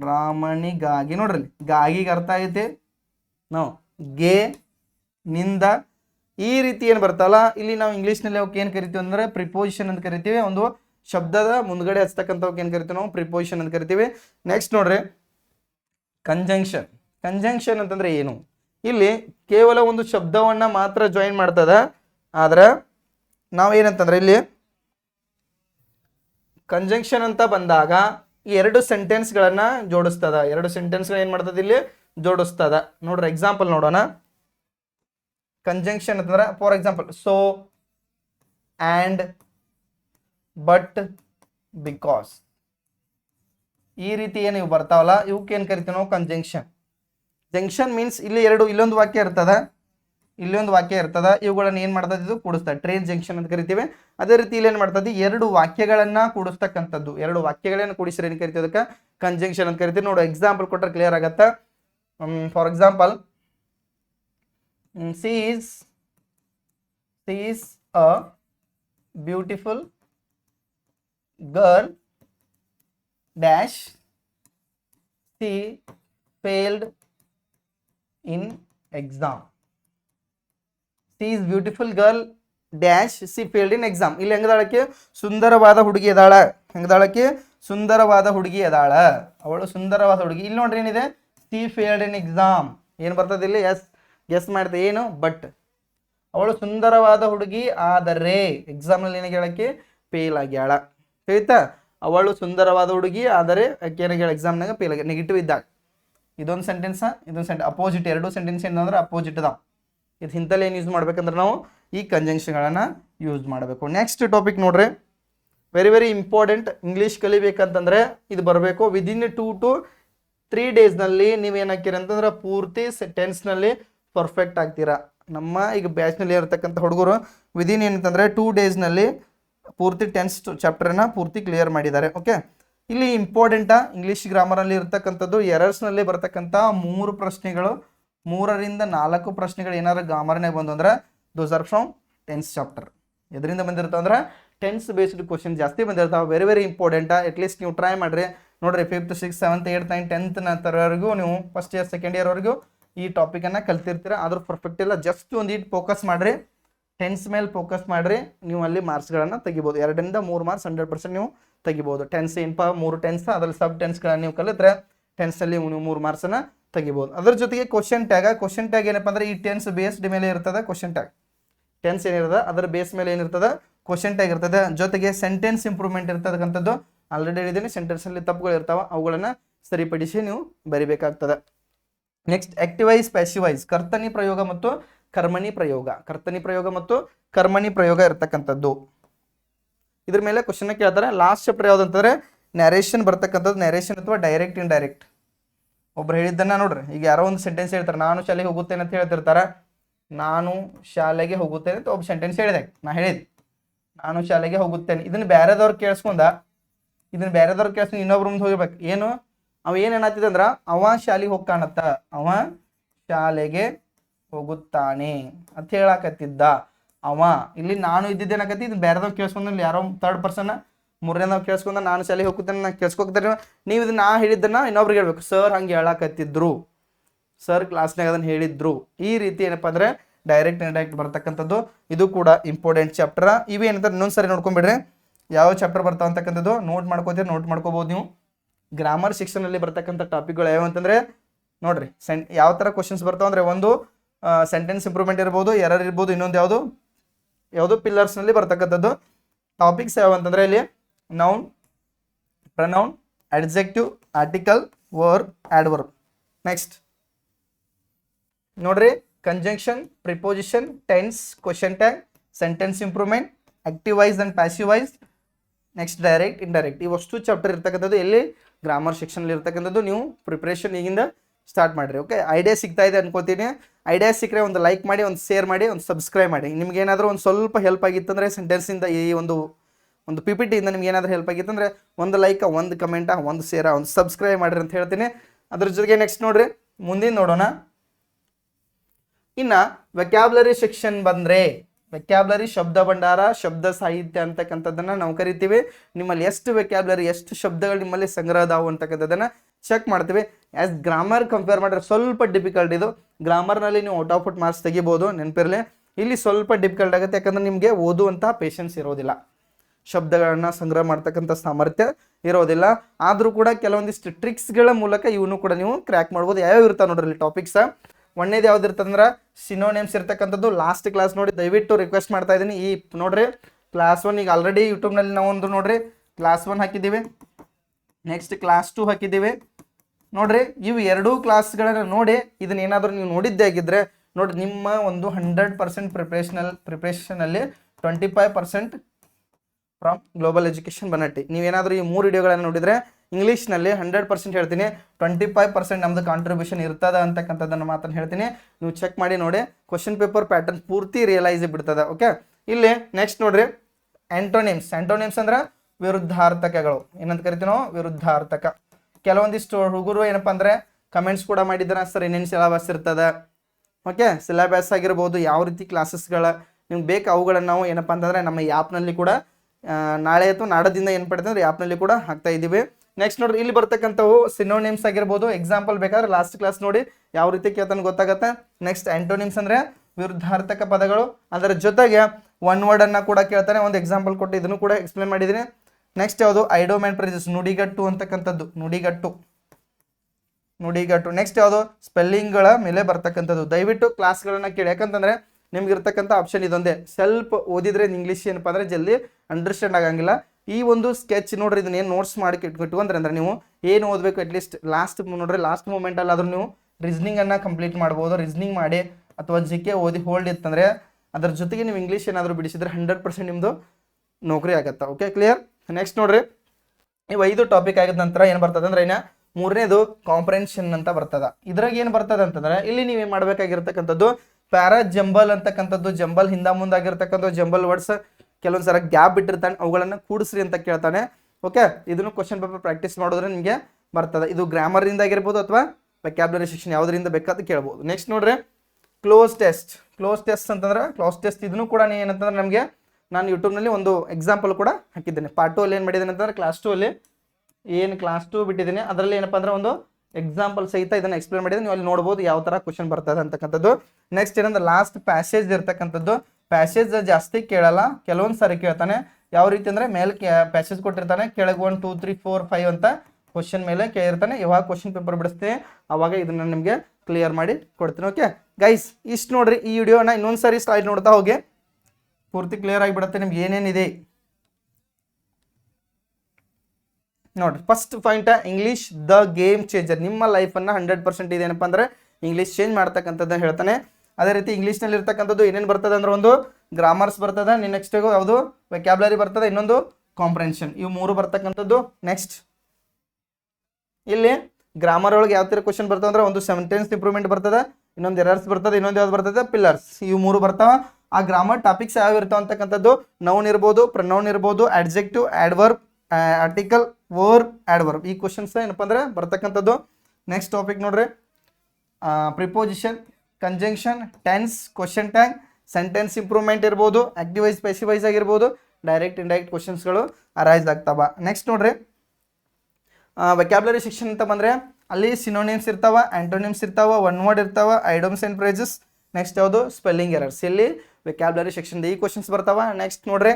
ರಾಮನಿಗಾಗಿ ನೋಡ್ರಿ ಗಾಗಿಗೆ ಅರ್ಥ ಆಗೈತೆ. ನಾವು ಗೆ, ನಿಂದ ಈ ರೀತಿ ಏನು ಬರ್ತಾವಲ್ಲ ಇಲ್ಲಿ ನಾವು ಇಂಗ್ಲೀಷ್ನಲ್ಲಿ ಅವಕ್ಕೆ ಏನು ಕರಿತೀವಿ ಅಂದರೆ ಪ್ರಿಪೋಸಿಷನ್ ಅಂತ ಕರಿತೀವಿ. ಒಂದು ಶಬ್ದದ ಮುಂದ್ಗಡೆ ಹಚ್ತಕ್ಕಂಥವಕ್ಕೆ ಏನು ಕರಿತೀವಿ ನಾವು? ಪ್ರಿಪೋಸಿಷನ್ ಅಂತ ಕರಿತೀವಿ. ನೆಕ್ಸ್ಟ್ ನೋಡ್ರಿ. ಕಂಜಂಕ್ಷನ್ ಕಂಜಂಕ್ಷನ್ ಅಂತಂದ್ರೆ ಏನು? ಇಲ್ಲಿ ಕೇವಲ ಒಂದು ಶಬ್ದವನ್ನು ಮಾತ್ರ ಜಾಯಿನ್ ಮಾಡ್ತದ. ಆದ್ರೆ ನಾವು ಏನಂತಂದ್ರೆ ಇಲ್ಲಿ ಕಂಜಂಕ್ಷನ್ ಅಂತ ಬಂದಾಗ ಈ ಎರಡು ಸೆಂಟೆನ್ಸ್ಗಳನ್ನ ಜೋಡಿಸ್ತದ. ಎರಡು ಸೆಂಟೆನ್ಸ್ಗಳು ಏನು ಮಾಡ್ತದ ಇಲ್ಲಿ? ಜೋಡಿಸ್ತದ. ನೋಡ್ರಿ ಎಕ್ಸಾಂಪಲ್ ನೋಡೋಣ. ಕಂಜಂಕ್ಷನ್ ಅಂತಂದ್ರೆ for example so and but because ಈ ರೀತಿ ಏನು ಇವು ಬರ್ತಾವಲ್ಲ ಇವಕ್ಕೆ ಏನು ಕರಿತೀವಿ ನಾವು ಕಂಜಂಕ್ಷನ್ ಜಂಕ್ಷನ್ ಮೀನ್ಸ್ ಇಲ್ಲಿ ಎರಡು, ಇಲ್ಲೊಂದು ವಾಕ್ಯ ಇರ್ತದ. ಇಲ್ಲೊಂದು ವಾಕ್ಯ ಇರ್ತದ, ಇವುಗಳನ್ನ ಏನು ಮಾಡ್ತದೆ ಇದು ಕೂಡಿಸ್ತದೆ. ಟ್ರೇನ್ ಜಂಕ್ಷನ್ ಅಂತ ಕರಿತೀವಿ. ಅದೇ ರೀತಿ ಇಲ್ಲಿ ಏನು ಮಾಡ್ತದೆ, ಎರಡು ವಾಕ್ಯಗಳನ್ನ ಕೂಡಿಸ್ತಕ್ಕಂಥದ್ದು. ಎರಡು ವಾಕ್ಯಗಳನ್ನು ಕೂಡಿಸಿದ್ರೆ ಏನು ಕರಿತೀವಿ ಅದಕ್ಕೆ? ಕಂಜಂಕ್ಷನ್ ಅಂತ ಕರಿತೀವಿ. ನೋಡು ಎಕ್ಸಾಂಪಲ್ ಕೊಟ್ಟರೆ ಕ್ಲಿಯರ್ ಆಗತ್ತ? For example she is she is a beautiful girl dash she failed in exam she is beautiful girl dash she failed in exam ಇಲ್ಲಿ ಹೆಂಗದಾಳಕ್ಕೆ ಸುಂದರವಾದ ಹುಡುಗಿ ಅದಾಳ. ಹೆಂಗದಾಳಕ್ಕೆ ಸುಂದರವಾದ ಹುಡುಗಿ ಅದಾಳ. ಅವಳು ಸುಂದರವಾದ ಹುಡುಗಿ. ಇಲ್ಲಿ ನೋಡ್ರಿ ಏನಿದೆ? ಸಿ ಫೇಲ್ಡ್ ಇನ್ ಎಕ್ಸಾಮ್ ಏನು ಬರ್ತದೆ ಇಲ್ಲಿ? ಎಸ್ ಗೆಸ್ ಮಾಡಿದೆ. ಏನು? ಬಟ್ ಅವಳು ಸುಂದರವಾದ ಹುಡುಗಿ ಆದರೆ. ಎಕ್ಸಾಮ್ನಲ್ಲಿ ಏನಾಗಿ ಹೇಳಕ್ಕೆ ಫೇಲ್ ಆಗ್ಯಾಳ. ತಿಳಿತಾ ಅವಳು ಸುಂದರವಾದ ಹುಡುಗಿ ಆದರೆ ಆಕೆ ಏನಾಗಿ ಹೇಳ ಎಕ್ಸಾಮ್ನಾಗ ಫೇಲ್ ಆಗ್ಯಾಳ ನೆಗೆಟಿವ್ ಇದ್ದಾಗ. ಇದೊಂದು ಸೆಂಟೆನ್ಸ ಇದೊಂದು ಸೆಂಟ್ ಅಪೋಸಿಟ್ ಎರಡು ಸೆಂಟೆನ್ಸ್ ಏನಂದ್ರೆ ಅಪೋಸಿಟ್ ಅದಾವ ಇದು ಇಂಥಲ್ಲಿ ಏನು ಯೂಸ್ ಮಾಡ್ಬೇಕಂದ್ರೆ ನಾವು ಈ ಕಂಜಂಕ್ಷನ್ಗಳನ್ನು ಯೂಸ್ ಮಾಡಬೇಕು. ನೆಕ್ಸ್ಟ್ ಟಾಪಿಕ್ ನೋಡ್ರಿ. ವೆರಿ ವೆರಿ ಇಂಪಾರ್ಟೆಂಟ್ ಇಂಗ್ಲೀಷ್ ಕಲಿಬೇಕಂತಂದ್ರೆ ಇದು ಬರಬೇಕು. ವಿದಿನ್ ಟೂ ಟು ತ್ರೀ ಡೇಸ್ನಲ್ಲಿ ನೀವು ಹಾಕಿರಿ ಅಂತಂದ್ರೆ ಪೂರ್ತಿ ಟೆನ್ಸ್ನಲ್ಲಿ ಪರ್ಫೆಕ್ಟ್ ಆಗ್ತೀರಾ. ನಮ್ಮ ಈಗ ಬ್ಯಾಚ್ನಲ್ಲಿ ಇರತಕ್ಕಂಥ ಹುಡುಗರು ವಿದಿನ್ ಏನಂತಂದರೆ ಟೂ ಡೇಸ್ನಲ್ಲಿ ಪೂರ್ತಿ ಟೆನ್ಸ್ ಚಾಪ್ಟರ್ನ ಪೂರ್ತಿ ಕ್ಲಿಯರ್ ಮಾಡಿದ್ದಾರೆ. ಓಕೆ ಇಲ್ಲಿ ಇಂಪಾರ್ಟೆಂಟಾ ಇಂಗ್ಲೀಷ್ ಗ್ರಾಮರಲ್ಲಿ ಇರತಕ್ಕಂಥದ್ದು ಎರರ್ಸ್ನಲ್ಲಿ ಬರತಕ್ಕಂಥ ಮೂರು ಪ್ರಶ್ನೆಗಳು ಮೂರರಿಂದ ನಾಲ್ಕು ಪ್ರಶ್ನೆಗಳು ಏನಾದ್ರು ಗಾಮರ್ನೆ ಬಂದು ಅಂದ್ರೆ those are from tense chapter ಎದರಿಂದ ಬಂದಿರ್ತಾವ ಅಂದ್ರೆ ಟೆನ್ಸ್ ಬೇಸ್ಡ್ ಕ್ವಶನ್ ಜಾಸ್ತಿ ಬಂದಿರ್ತಾವೆ. Very very important at least ನೀವು ಟ್ರೈ ಮಾಡಿರಿ. ನೋಡ್ರಿ fifth six seventh eight nine tenth ನಂತರವರೆಗೂ ನೀವು ಫಸ್ಟ್ ಇಯರ್ ಸೆಕೆಂಡ್ ಇಯರ್ವರೆಗೂ ಈ ಟಾಪಿಕನ್ನು ಕಲ್ತಿರ್ತೀರ. ಆದ್ರೂ ಪರ್ಫೆಕ್ಟ್ ಇಲ್ಲ. ಜಸ್ಟ್ ಒಂದು ಇಟ್ ಫೋಕಸ್ ಮಾಡಿರಿ. ಟೆನ್ಸ್ ಮೇಲೆ ಫೋಕಸ್ ಮಾಡಿರಿ. ನೀವು ಅಲ್ಲಿ ಮಾರ್ಕ್ಸ್ಗಳನ್ನು ತೆಗಿಬೋದು. ಎರಡರಿಂದ ಮೂರು ಮಾರ್ಕ್ಸ್ ಹಂಡ್ರೆಡ್ ಪರ್ಸೆಂಟ್ ನೀವು ತೆಗಿಬೋದು. ಟೆನ್ಸ್ ಏನಪ್ಪ ಮೂರು ಟೆನ್ಸ್ ಅದ್ರಲ್ಲಿ ಸಬ್ ಟೆನ್ಸ್ಗಳನ್ನ ನೀವು ಕಲಿತ್ರೆ ಟೆನ್ಸಲ್ಲಿ ನೀವು ಮೂರು ಮಾರ್ಕ್ಸನ್ನ ತೆಗಿಬೋದು. ಅದ್ರ ಜೊತೆಗೆ ಕ್ವಶನ್ ಟ್ಯಾಗ ಕ್ವಶನ್ ಟ್ಯಾಗ್ ಏನಪ್ಪ ಅಂದ್ರೆ ಈ ಟೆನ್ಸ್ ಬೇಸ್ಡ್ ಮೇಲೆ ಇರ್ತದೆ ಕ್ವಶನ್ ಟ್ಯಾಗ್ ಟೆನ್ಸ್ ಏನಿರ್ತದೆ, ಅದರ ಬೇಸ್ ಮೇಲೆ ಏನಿರ್ತದೆ ಕ್ವಶನ್ ಟ್ಯಾಗ್ ಇರ್ತದೆ. ಜೊತೆಗೆ ಸೆಂಟೆನ್ಸ್ ಇಂಪ್ರೂವ್ಮೆಂಟ್ ಇರ್ತಕ್ಕಂಥದ್ದು. ಆಲ್ರೆಡಿ ಹೇಳಿದ್ದೀನಿ ಸೆಂಟೆನ್ಸಲ್ಲಿ ತಪ್ಪುಗಳು ಇರ್ತಾವೆ, ಅವುಗಳನ್ನು ಸರಿಪಡಿಸಿ ನೀವು ಬರಿಬೇಕಾಗ್ತದೆ. ನೆಕ್ಸ್ಟ್ ಆಕ್ಟಿವೈಸ್ ಪ್ಯಾಸಿವೈಸ್ ಕರ್ತನಿ ಪ್ರಯೋಗ ಮತ್ತು ಕರ್ಮಣಿ ಪ್ರಯೋಗ. ಕರ್ತನಿ ಪ್ರಯೋಗ ಮತ್ತು ಕರ್ಮಣಿ ಪ್ರಯೋಗ ಇರ್ತಕ್ಕಂಥದ್ದು. ಇದ್ರ ಮೇಲೆ ಕ್ವಶನ್ ಕೇಳ್ತಾರೆ. ಲಾಸ್ಟ್ ಚಾಪ್ಟರ್ ಯಾವ್ದಂತಂದ್ರೆ ನ್ಯಾರೇಷನ್ ಬರ್ತಕ್ಕಂಥದ್ದು. ನ್ಯಾರೇಷನ್ ಅಥವಾ ಡೈರೆಕ್ಟ್ ಇನ್ ಡೈರೆಕ್ಟ್ ಒಬ್ರು ಹೇಳಿದ್ದನ್ನ ನೋಡ್ರಿ. ಈಗ ಯಾರೋ ಒಂದು ಸೆಂಟೆನ್ಸ್ ಹೇಳ್ತಾರೆ, ನಾನು ಶಾಲೆಗೆ ಹೋಗುತ್ತೇನೆ ಅಂತ ಹೇಳ್ತಿರ್ತಾರೆ. ನಾನು ಶಾಲೆಗೆ ಹೋಗುತ್ತೇನೆ ಅಂತ ಒಬ್ಬ ಸೆಂಟೆನ್ಸ್ ಹೇಳಿದೆ. ನಾ ಹೇಳಿದ್. ನಾನು ಶಾಲೆಗೆ ಹೋಗುತ್ತೇನೆ. ಇದನ್ನ ಬೇರೆದವ್ರು ಕೇಳಿಸ್ಕೊಂಡ, ಇದನ್ನ ಬೇರೆದವ್ರು ಕೇಳಿಸ್ಕೊಂಡು ಇನ್ನೊಬ್ರ ಮುಂದೆ ಹೋಗಬೇಕು ಏನು? ಅವ ಏನ್ ಏನಾಗ್ತಿದೆ ಅವ ಶಾಲೆಗೆ ಹೋಗ್ಕಾಣತ್ತ ಅವ ಶಾಲೆಗೆ ಹೋಗುತ್ತಾನೆ ಅಂತ ಹೇಳಾಕತ್ತಿದ್ದ. ಅವ, ಇಲ್ಲಿ ನಾನು ಇದ್ದಿದ್ದೇನಾಕತ್ತಿ ಇದನ್ನ ಬೇರೆದವ್ರು ಕೇಳಿಸ್ಕೊಂಡ್ ಯಾರೋ ಯಾರೋ ಥರ್ಡ್ ಪರ್ಸನ್ ಮೂರನೇದವ್ ಕೇಳಿಸ್ಕೊಂಡ ನಾನು ಶಾಲೆಗೆ ಹೋಗ್ತೇನೆ ನಾನು ಕೇಳಿಸ್ಕೊತಾರೆ ನೀವು ಇದನ್ನ ನಾ ಹೇಳಿದ್ದನ್ನ ಇನ್ನೊಬ್ರಿಗೆ ಹೇಳ್ಬೇಕು. ಸರ್ ಹಂಗೆ ಹೇಳಕತ್ತಿದ್ರು. ಸರ್ ಕ್ಲಾಸ್ನಾಗ ಅದನ್ನು ಹೇಳಿದ್ರು. ಈ ರೀತಿ ಏನಪ್ಪ ಅಂದರೆ ಡೈರೆಕ್ಟ್ ಇಂಡೈರೆಕ್ಟ್ ಬರ್ತಕ್ಕಂಥದ್ದು. ಇದು ಕೂಡ ಇಂಪಾರ್ಟೆಂಟ್ ಚಾಪ್ಟರ್ ಇವೇನಂತ ಇನ್ನೊಂದು ಸರಿ ನೋಡ್ಕೊಂಬಿಡ್ರಿ. ಯಾವ ಚಾಪ್ಟರ್ ಬರ್ತಾವ ಅಂತಕ್ಕಂಥದ್ದು ನೋಟ್ ಮಾಡ್ಕೋತೀರಿ ನೋಟ್ ಮಾಡ್ಕೋಬೋದು ನೀವು. ಗ್ರಾಮರ್ ಸೆಕ್ಷನಲ್ಲಿ ಬರ್ತಕ್ಕಂಥ ಟಾಪಿಕ್ಗಳು ಯಾವ ಅಂತಂದ್ರೆ ನೋಡ್ರಿ ಸೆನ್ ಯಾವ ಥರ ಕ್ವಶನ್ಸ್ ಬರ್ತಾವ ಅಂದ್ರೆ ಒಂದು ಸೆಂಟೆನ್ಸ್ ಇಂಪ್ರೂವ್ಮೆಂಟ್ ಇರ್ಬೋದು ಎರರ್ ಇರ್ಬೋದು, ಇನ್ನೊಂದು ಯಾವುದು? ಯಾವುದು ಪಿಲ್ಲರ್ಸ್ನಲ್ಲಿ ಬರ್ತಕ್ಕಂಥದ್ದು. ಟಾಪಿಕ್ಸ್ ಯಾವ ಅಂತಂದ್ರೆ ಇಲ್ಲಿ noun pronoun adjective article verb, adverb. Next ನೋಡ್ರಿ conjunction preposition tense question tag sentence improvement active voice and passive voice next direct indirect ಇವಷ್ಟು chapter ಇರ್ತಕ್ಕಂಥದ್ದು ಎಲ್ಲಿ? ಗ್ರಾಮರ್ ಸೆಕ್ಷನಲ್ಲಿ ಇರ್ತಕ್ಕಂಥದ್ದು. ನೀವು ಪ್ರಿಪ್ರೇಷನ್ ಈಗಿಂದ ಸ್ಟಾರ್ಟ್ ಮಾಡಿರಿ ಓಕೆ ಐಡಿಯಾ ಸಿಗ್ತಾ ಇದೆ ಅನ್ಕೋತೀನಿ. ಐಡಿಯಾ ಸಿಕ್ಕರೆ ಒಂದು ಲೈಕ್ ಮಾಡಿ, ಒಂದು ಶೇರ್ ಮಾಡಿ, ಒಂದು ಸಬ್ಸ್ಕ್ರೈಬ್ ಮಾಡಿ. ನಿಮ್ಗೆ ಏನಾದರೂ ಒಂದು ಸ್ವಲ್ಪ ಹೆಲ್ಪ್ ಆಗಿತ್ತಂದರೆ ಸೆಂಟೆನ್ಸಿಂದ ಈ ಒಂದು ಒಂದು ಪಿ ಪಿ ಟಿಯಿಂದ ನಿಮ್ಗೆ ಏನಾದರೂ ಹೆಲ್ಪ್ ಆಗಿತ್ತು ಅಂದರೆ ಒಂದು ಲೈಕ ಒಂದು ಕಮೆಂಟ ಒಂದು ಶೇರ ಒಂದು ಸಬ್ಸ್ಕ್ರೈಬ್ ಮಾಡಿರಿ ಅಂತ ಹೇಳ್ತೀನಿ. ಅದ್ರ ಜೊತೆಗೆ ನೆಕ್ಸ್ಟ್ ನೋಡ್ರಿ, ಮುಂದಿನ ನೋಡೋಣ. ಇನ್ನ ವೆಕ್ಯಾಬ್ಲರಿ ಸೆಕ್ಷನ್ ಬಂದ್ರೆ ವೆಕ್ಯಾಬ್ಲರಿ ಶಬ್ದ ಭಂಡಾರ, ಶಬ್ದ ಸಾಹಿತ್ಯ ಅಂತಕ್ಕಂಥದ್ದನ್ನ ನಾವು ಕರಿತೀವಿ. ನಿಮ್ಮಲ್ಲಿ ಎಷ್ಟು ವೆಕ್ಯಾಬ್ಲರಿ ಎಷ್ಟು ಶಬ್ದಗಳು ನಿಮ್ಮಲ್ಲಿ ಸಂಗ್ರಹ ಅದಾವು ಅಂತಕ್ಕಂಥದ್ದನ್ನು ಚೆಕ್ ಮಾಡ್ತೀವಿ. ಆಸ್ ಗ್ರಾಮರ್ ಕಂಪೇರ್ ಮಾಡಿದ್ರೆ ಸ್ವಲ್ಪ ಡಿಫಿಕಲ್ಟ್ ಇದು. ಗ್ರಾಮರ್ನಲ್ಲಿ ನೀವು ಔಟ್ ಆಫ್ ಔಟ್ ಮಾರ್ಕ್ಸ್ ತೆಗಿಬೋದು, ನೆನಪಿರಲಿ. ಇಲ್ಲಿ ಸ್ವಲ್ಪ ಡಿಫಿಕಲ್ಟ್ ಆಗುತ್ತೆ ಯಾಕಂದ್ರೆ ನಿಮಗೆ ಓದುವಂಥ ಪೇಷನ್ಸ್ ಇರೋದಿಲ್ಲ. ಶಬ್ದಗಳನ್ನ ಸಂಗ್ರಹ ಮಾಡ್ತಕ್ಕಂಥ ಸಾಮರ್ಥ್ಯ ಇರೋದಿಲ್ಲ. ಆದರೂ ಕೂಡ ಕೆಲವೊಂದಿಷ್ಟು ಟ್ರಿಕ್ಸ್ಗಳ ಮೂಲಕ ಇವನು ಕೂಡ ನೀವು ಕ್ರ್ಯಾಕ್ ಮಾಡ್ಬೋದು. ಯಾವ್ಯಾವ ಇರ್ತಾವೆ ನೋಡ್ರಿ ಇಲ್ಲಿ ಟಾಪಿಕ್ಸ್ ಯಾವ್ದು ಇರ್ತಂದ್ರೆ ಸಿನೋನೇಮ್ಸ್ ಇರ್ತಕ್ಕಂಥದ್ದು ಲಾಸ್ಟ್ ಕ್ಲಾಸ್ ನೋಡಿ ದಯವಿಟ್ಟು ರಿಕ್ವೆಸ್ಟ್ ಮಾಡ್ತಾ ಇದ್ದೀನಿ ಈ ನೋಡ್ರಿ ಕ್ಲಾಸ್ ಒನ್ ಈಗ ಆಲ್ರೆಡಿ ಯೂಟ್ಯೂಬ್ನಲ್ಲಿ ನಾವೊಂದು ನೋಡ್ರಿ ಕ್ಲಾಸ್ ಒನ್ ಹಾಕಿದ್ದೀವಿ. ನೆಕ್ಸ್ಟ್ ಕ್ಲಾಸ್ ಟು ಹಾಕಿದ್ದೀವಿ. ನೋಡ್ರಿ, ಇವು ಎರಡೂ ಕ್ಲಾಸ್ಗಳನ್ನು ನೋಡಿ ಇದನ್ನ ಏನಾದರೂ ನೀವು ನೋಡಿದ್ದೇ ಆಗಿದ್ರೆ, ನೋಡಿ ನಿಮ್ಮ ಒಂದು ಹಂಡ್ರೆಡ್ ಪರ್ಸೆಂಟ್ ಪ್ರಿಪ್ರೇಷನಲ್ ಪ್ರಿಪ್ರೇಷನಲ್ಲಿ twenty five percent from global education Bannatti ನೀವೇನಾದರೂ ಈ ಮೂರು ವಿಡಿಯೋಗಳನ್ನು ನೋಡಿದರೆ ಇಂಗ್ಲೀಷ್ನಲ್ಲಿ ಹಂಡ್ರೆಡ್ ಪರ್ಸೆಂಟ್ ಹೇಳ್ತೀನಿ. ಟ್ವೆಂಟಿ ಫೈವ್ ಪರ್ಸೆಂಟ್ ನಮ್ಮದು ಕಾಂಟ್ರಿಬ್ಯೂಷನ್ ಇರ್ತದ ಅಂತಕ್ಕಂಥದ್ದನ್ನು ಮಾತನ್ನು ಹೇಳ್ತೀನಿ. ನೀವು ಚೆಕ್ ಮಾಡಿ ನೋಡಿ. ಕ್ವಶನ್ ಪೇಪರ್ ಪ್ಯಾಟರ್ನ್ ಪೂರ್ತಿ ರಿಯಲೈಸ್ ಬಿಡ್ತದೆ ಓಕೆ ಇಲ್ಲಿ ನೆಕ್ಸ್ಟ್ ನೋಡ್ರಿ. ಆಂಟೋನಿಮ್ಸ್ ಆಂಟೋನಿಮ್ಸ್ ಅಂದ್ರೆ ವಿರುದ್ಧಾರ್ಥಕಗಳು. ಏನಂತ ಕರಿತೀವಿ ನಾವು ವಿರುದ್ಧಾರ್ಥಕ. ಕೆಲವೊಂದಿಷ್ಟು ಹುಡುಗರು ಏನಪ್ಪ ಅಂದ್ರೆ ಕಮೆಂಟ್ಸ್ ಕೂಡ ಮಾಡಿದ್ರೆ ಸರ್ ಏನೇನು ಸಿಲೆಬಸ್ ಇರ್ತದೆ? ಓಕೆ ಸಿಲೆಬಸ್ ಆಗಿರ್ಬೋದು, ಯಾವ ರೀತಿ ಕ್ಲಾಸಸ್ಗಳ ನಿಮ್ಗೆ ಬೇಕು ಅವುಗಳನ್ನು ನಾವು ಏನಪ್ಪ ಅಂತಂದರೆ ನಮ್ಮ ಆ್ಯಪ್ನಲ್ಲಿ ಕೂಡ ನಾಳೆ ಅಥವಾ ನಾಡದಿಂದ ಏನು ಪಡ್ತೀವಿ ಅಂದ್ರೆ ಆ್ಯಪ್ನಲ್ಲಿ ಕೂಡ ಹಾಕ್ತಾ ಇದ್ದೀವಿ. ನೆಕ್ಸ್ಟ್ ನೋಡ್ರಿ, ಇಲ್ಲಿ ಬರ್ತಕ್ಕಂಥವು ಸಿನೋನಿಮ್ಸ್ ಆಗಿರ್ಬೋದು. ಎಕ್ಸಾಂಪಲ್ ಬೇಕಾದ್ರೆ ಲಾಸ್ಟ್ ಕ್ಲಾಸ್ ನೋಡಿ ಯಾವ ರೀತಿ ಕೇಳ್ತಾನೆ ಗೊತ್ತಾಗತ್ತೆ. ನೆಕ್ಸ್ಟ್ ಆಂಟೋನಿಮ್ಸ್ ಅಂದರೆ ವಿರುದ್ಧಾರ್ಥಕ ಪದಗಳು. ಅದರ ಜೊತೆಗೆ ಒನ್ ವರ್ಡನ್ನು ಕೂಡ ಕೇಳ್ತಾನೆ. ಒಂದು ಎಕ್ಸಾಂಪಲ್ ಕೊಟ್ಟು ಇದನ್ನು ಕೂಡ ಎಕ್ಸ್ಪ್ಲೇನ್ ಮಾಡಿದ್ದೀನಿ. ನೆಕ್ಸ್ಟ್ ಯಾವುದು? ಐಡೋಮ್ಯಾನ್ ಪ್ರೈಸಸ್ ನುಡಿಗಟ್ಟು ಅಂತಕ್ಕಂಥದ್ದು. ನುಡಿಗಟ್ಟು. ನುಡಿಗಟ್ಟು. ನೆಕ್ಸ್ಟ್ ಯಾವುದು? ಸ್ಪೆಲ್ಲಿಂಗ್ಗಳ ಮೇಲೆ ಬರ್ತಕ್ಕಂಥದ್ದು. ದಯವಿಟ್ಟು ಕ್ಲಾಸ್ಗಳನ್ನು ಕೇಳಿ. ಯಾಕಂತಂದ್ರೆ ನಿಮ್ಗೆ ಇರ್ತಕ್ಕಂಥ ಆಪ್ಷನ್ ಇದೊಂದೇ. ಸ್ವಲ್ಪ ಓದಿದ್ರೆ ಇಂಗ್ಲೀಷ್ ಏನಪ್ಪ ಅಂದ್ರೆ ಜಲ್ದಿ ಅಂಡರ್ಸ್ಟ್ಯಾಂಡ್ ಆಗಂಗಿಲ್ಲ. ಈ ಒಂದು ಸ್ಕೆಚ್ ನೋಡ್ರಿ, ಇದನ್ನ ಏನು ನೋಟ್ಸ್ ಮಾಡಿ ಇಟ್ಕೊಂಡ್ರೆ ಅಂದ್ರೆ ನೀವು ಏನು ಓದಬೇಕು ಅಟ್ಲೀಸ್ಟ್ ಲಾಸ್ಟ್ ನೋಡ್ರಿ ಲಾಸ್ಟ್ ಮೂಮೆಂಟಲ್ಲಿ ಆದ್ರೂ ನೀವು ರೀಸ್ನಿಂಗ್ ಅನ್ನ ಕಂಪ್ಲೀಟ್ ಮಾಡ್ಬೋದು ರೀಸ್ನಿಂಗ್ ಮಾಡಿ ಅಥವಾ ಜಿ ಕೆ ಓದಿ ಹೋಲ್ಡ್ ಇತ್ತಂದ್ರೆ ಅದ್ರ ಜೊತೆಗೆ ನೀವು ಇಂಗ್ಲೀಷ್ ಏನಾದರೂ ಬಿಡಿಸಿದ್ರೆ ಹಂಡ್ರೆಡ್ ಪರ್ಸೆಂಟ್ ನಿಮ್ಮದು ನೌಕರಿ ಆಗತ್ತೆ. ಓಕೆ ಕ್ಲಿಯರ್ ನೆಕ್ಸ್ಟ್ ನೋಡ್ರಿ. ಇವು ಐದು ಟಾಪಿಕ್ ಆಗಿದ ನಂತರ ಏನು ಬರ್ತದೆ ಅಂದ್ರೆ ಇನ್ನ ಮೂರನೇದು ಕಾಂಪ್ರೆನ್ಷನ್ ಅಂತ ಬರ್ತದ. ಇದ್ರಾಗ ಏನು ಬರ್ತದೆ ಅಂತಂದ್ರೆ ಇಲ್ಲಿ ನೀವೇನು ಮಾಡ್ಬೇಕಾಗಿರ್ತಕ್ಕಂಥದ್ದು ಪ್ಯಾರಾ ಜಂಬಲ್ ಅಂತಕ್ಕಂಥದ್ದು, ಜಂಬಲ್ ಹಿಂದ ಮುಂದಾಗಿರ್ತಕ್ಕಂಥ ಜಂಬಲ್ ವರ್ಡ್ಸ್, ಕೆಲವೊಂದು ಸಲ ಗ್ಯಾಪ್ ಬಿಟ್ಟಿರ್ತಾನೆ, ಅವುಗಳನ್ನು ಕೂಡಿಸ್ರಿ ಅಂತ ಕೇಳ್ತಾನೆ. ಓಕೆ ಇದನ್ನು ಕ್ವಶನ್ ಪೇಪರ್ ಪ್ರಾಕ್ಟೀಸ್ ಮಾಡೋದ್ರೆ ನಿಮಗೆ ಬರ್ತದೆ. ಇದು ಗ್ರಾಮರಿಂದ ಆಗಿರ್ಬೋದು ಅಥವಾ ವೆಕ್ಯಾಬ್ಲರಿ ಶಿಕ್ಷಣ ಯಾವುದರಿಂದ ಬೇಕಾದ ಕೇಳ್ಬೋದು. ನೆಕ್ಸ್ಟ್ ನೋಡ್ರಿ ಕ್ಲೋಸ್ ಟೆಸ್ಟ್ ಕ್ಲೋಸ್ ಟೆಸ್ಟ್ ಅಂತಂದ್ರೆ ಕ್ಲೋಸ್ ಟೆಸ್ಟ್ ಇದನ್ನು ಕೂಡ ಏನಂತಂದ್ರೆ ನಮಗೆ ನಾನು ಯೂಟ್ಯೂಬ್ನಲ್ಲಿ ಒಂದು ಎಕ್ಸಾಂಪಲ್ ಕೂಡ ಹಾಕಿದ್ದೇನೆ. ಪಾರ್ಟ್ ಟು ಅಲ್ಲಿ ಏನು ಮಾಡಿದ್ದೇನೆ ಅಂತಂದ್ರೆ ಕ್ಲಾಸ್ ಟು ಅಲ್ಲಿ ಏನು ಕ್ಲಾಸ್ ಟು ಬಿಟ್ಟಿದ್ದೀನಿ. ಅದರಲ್ಲಿ ಏನಪ್ಪ ಅಂದ್ರೆ ಒಂದು ಎಕ್ಸಾಂಪಲ್ ಸಹಿತ ಇದನ್ನು ಎಕ್ಸ್ಪ್ಲೇನ್ ಮಾಡಿದ್ರೆ ನೀವು ಅಲ್ಲಿ ನೋಡ್ಬೋದು ಯಾವ ಥರ ಕ್ವಶನ್ ಬರ್ತದೆ ಅಂತಕ್ಕಂಥದ್ದು. ನೆಕ್ಸ್ಟ್ ಏನಂದ್ರೆ ಲಾಸ್ಟ್ ಪ್ಯಾಸೇಜ್ ಇರ್ತಕ್ಕಂಥದ್ದು. ಪ್ಯಾಸೇಜ್ ಜಾಸ್ತಿ ಕೇಳಲ್ಲ, ಕೆಲವೊಂದು ಸಾರಿ ಕೇಳ್ತಾನೆ. ಯಾವ ರೀತಿ ಅಂದ್ರೆ ಮೇಲೆ ಪ್ಯಾಸೇಜ್ ಕೊಟ್ಟಿರ್ತಾನೆ, ಕೆಳಗೆ one two three four five ಅಂತ ಕ್ವಶನ್ ಮೇಲೆ ಕೇಳಿರ್ತಾನೆ. ಯಾವಾಗ ಕ್ವಶನ್ ಪೇಪರ್ ಬಿಡಿಸ್ತೀನಿ. ಅವಾಗ ಇದನ್ನ ನಿಮಗೆ ಕ್ಲಿಯರ್ ಮಾಡಿ ಕೊಡ್ತೀನಿ ಓಕೆ ಗೈಸ್ ಇಷ್ಟು ನೋಡ್ರಿ ಈ ವಿಡಿಯೋನ ಇನ್ನೊಂದು ಸಾರಿ ಸ್ಲೈಡ್ ನೋಡ್ತಾ ಹೋಗಿ. ಪೂರ್ತಿ ಕ್ಲಿಯರ್ ಆಗಿ ಬಿಡುತ್ತೆ ನಿಮ್ಗೆ ಏನೇನಿದೆ? ನೋಡ್ರಿ first point English the game changer ನಿಮ್ಮ ಲೈಫನ್ನು ಹಂಡ್ರೆಡ್ ಪರ್ಸೆಂಟ್ ಇದೇನಪ್ಪ ಅಂದ್ರೆ ಇಂಗ್ಲೀಷ್ ಚೇಂಜ್ ಮಾಡ್ತಕ್ಕಂಥದ್ದು ಹೇಳ್ತಾನೆ. ಅದೇ ರೀತಿ ಇಂಗ್ಲೀಷ್ನಲ್ಲಿ ಇರ್ತಕ್ಕಂಥದ್ದು ಏನೇನು ಬರ್ತದೆ ಅಂದ್ರೆ ಒಂದು ಗ್ರಾಮರ್ಸ್ ಬರ್ತದೆ ನೆಕ್ಸ್ಟ್ ಯಾವುದು ವೆಕ್ಯಾಬ್ಲರಿ ಬರ್ತದೆ, ಇನ್ನೊಂದು ಕಾಂಪ್ರೆನ್ಷನ್ ಇವು ಮೂರು ಬರ್ತಕ್ಕಂಥದ್ದು. ನೆಕ್ಸ್ಟ್ ಇಲ್ಲಿ ಗ್ರಾಮರ್ ಒಳಗೆ ಯಾವ ಥರ ಕ್ವಶನ್ ಬರ್ತದೆ ಅಂದ್ರೆ ಒಂದು ಸೆಂಟೆನ್ಸ್ ಇಂಪ್ರೂವ್ಮೆಂಟ್ ಬರ್ತದೆ, ಇನ್ನೊಂದು ಎರರ್ಸ್ ಬರ್ತದೆ, ಇನ್ನೊಂದು ಯಾವ್ದು ಬರ್ತದೆ ಪಿಲ್ಲರ್ಸ್ ಇವು ಮೂರು ಬರ್ತಾವ. ಆ ಗ್ರಾಮರ್ ಟಾಪಿಕ್ಸ್ ಯಾವ ಇರ್ತಾವ ಅಂತಕ್ಕಂಥದ್ದು ನೌನ್ ಇರ್ಬೋದು ಪ್ರನೌನ್ ಇರ್ಬೋದು adjective adverb article verb adverb ಈ ಕ್ವಶನ್ಸ್ ಏನಪ್ಪ ಅಂದರೆ ಬರ್ತಕ್ಕಂಥದ್ದು. ನೆಕ್ಸ್ಟ್ ಟಾಪಿಕ್ ನೋಡ್ರಿ. Preposition conjunction tense question tag sentence improvement ಇರ್ಬೋದು ಆಕ್ಟಿವೈಸ್ ಸ್ಪೆಸಿಫೈಸ್ ಆಗಿರ್ಬೋದು ಡೈರೆಕ್ಟ್ ಇಂಡೈರೆಕ್ಟ್ ಕ್ವಶನ್ಸ್ಗಳು ಅರೈಸ್ ಆಗ್ತಾವ. ನೆಕ್ಸ್ಟ್ ನೋಡ್ರಿ. ವೆಕ್ಯಾಬ್ಲರಿ ಸೆಕ್ಷನ್ ಅಂತ ಬಂದರೆ ಅಲ್ಲಿ ಸಿನೋನಿಮ್ಸ್ ಇರ್ತಾವ ಆಂಟೋನಿಮ್ಸ್ ಇರ್ತಾವ ಒನ್ ವರ್ಡ್ ಇರ್ತಾವ ಐಡಮ್ಸ್ ಆ್ಯಂಡ್ ಪ್ರೈಸಸ್ ನೆಕ್ಸ್ಟ್ ಯಾವುದು? ಸ್ಪೆಲ್ಲಿಂಗ್ ಎರರ್ಸ್ ಇಲ್ಲಿ ವೆಕ್ಯಾಬ್ಲರಿ ಸೆಕ್ಷನ್ ಈ ಕ್ವಶನ್ಸ್ ಬರ್ತಾವ. ನೆಕ್ಸ್ಟ್ ನೋಡ್ರಿ.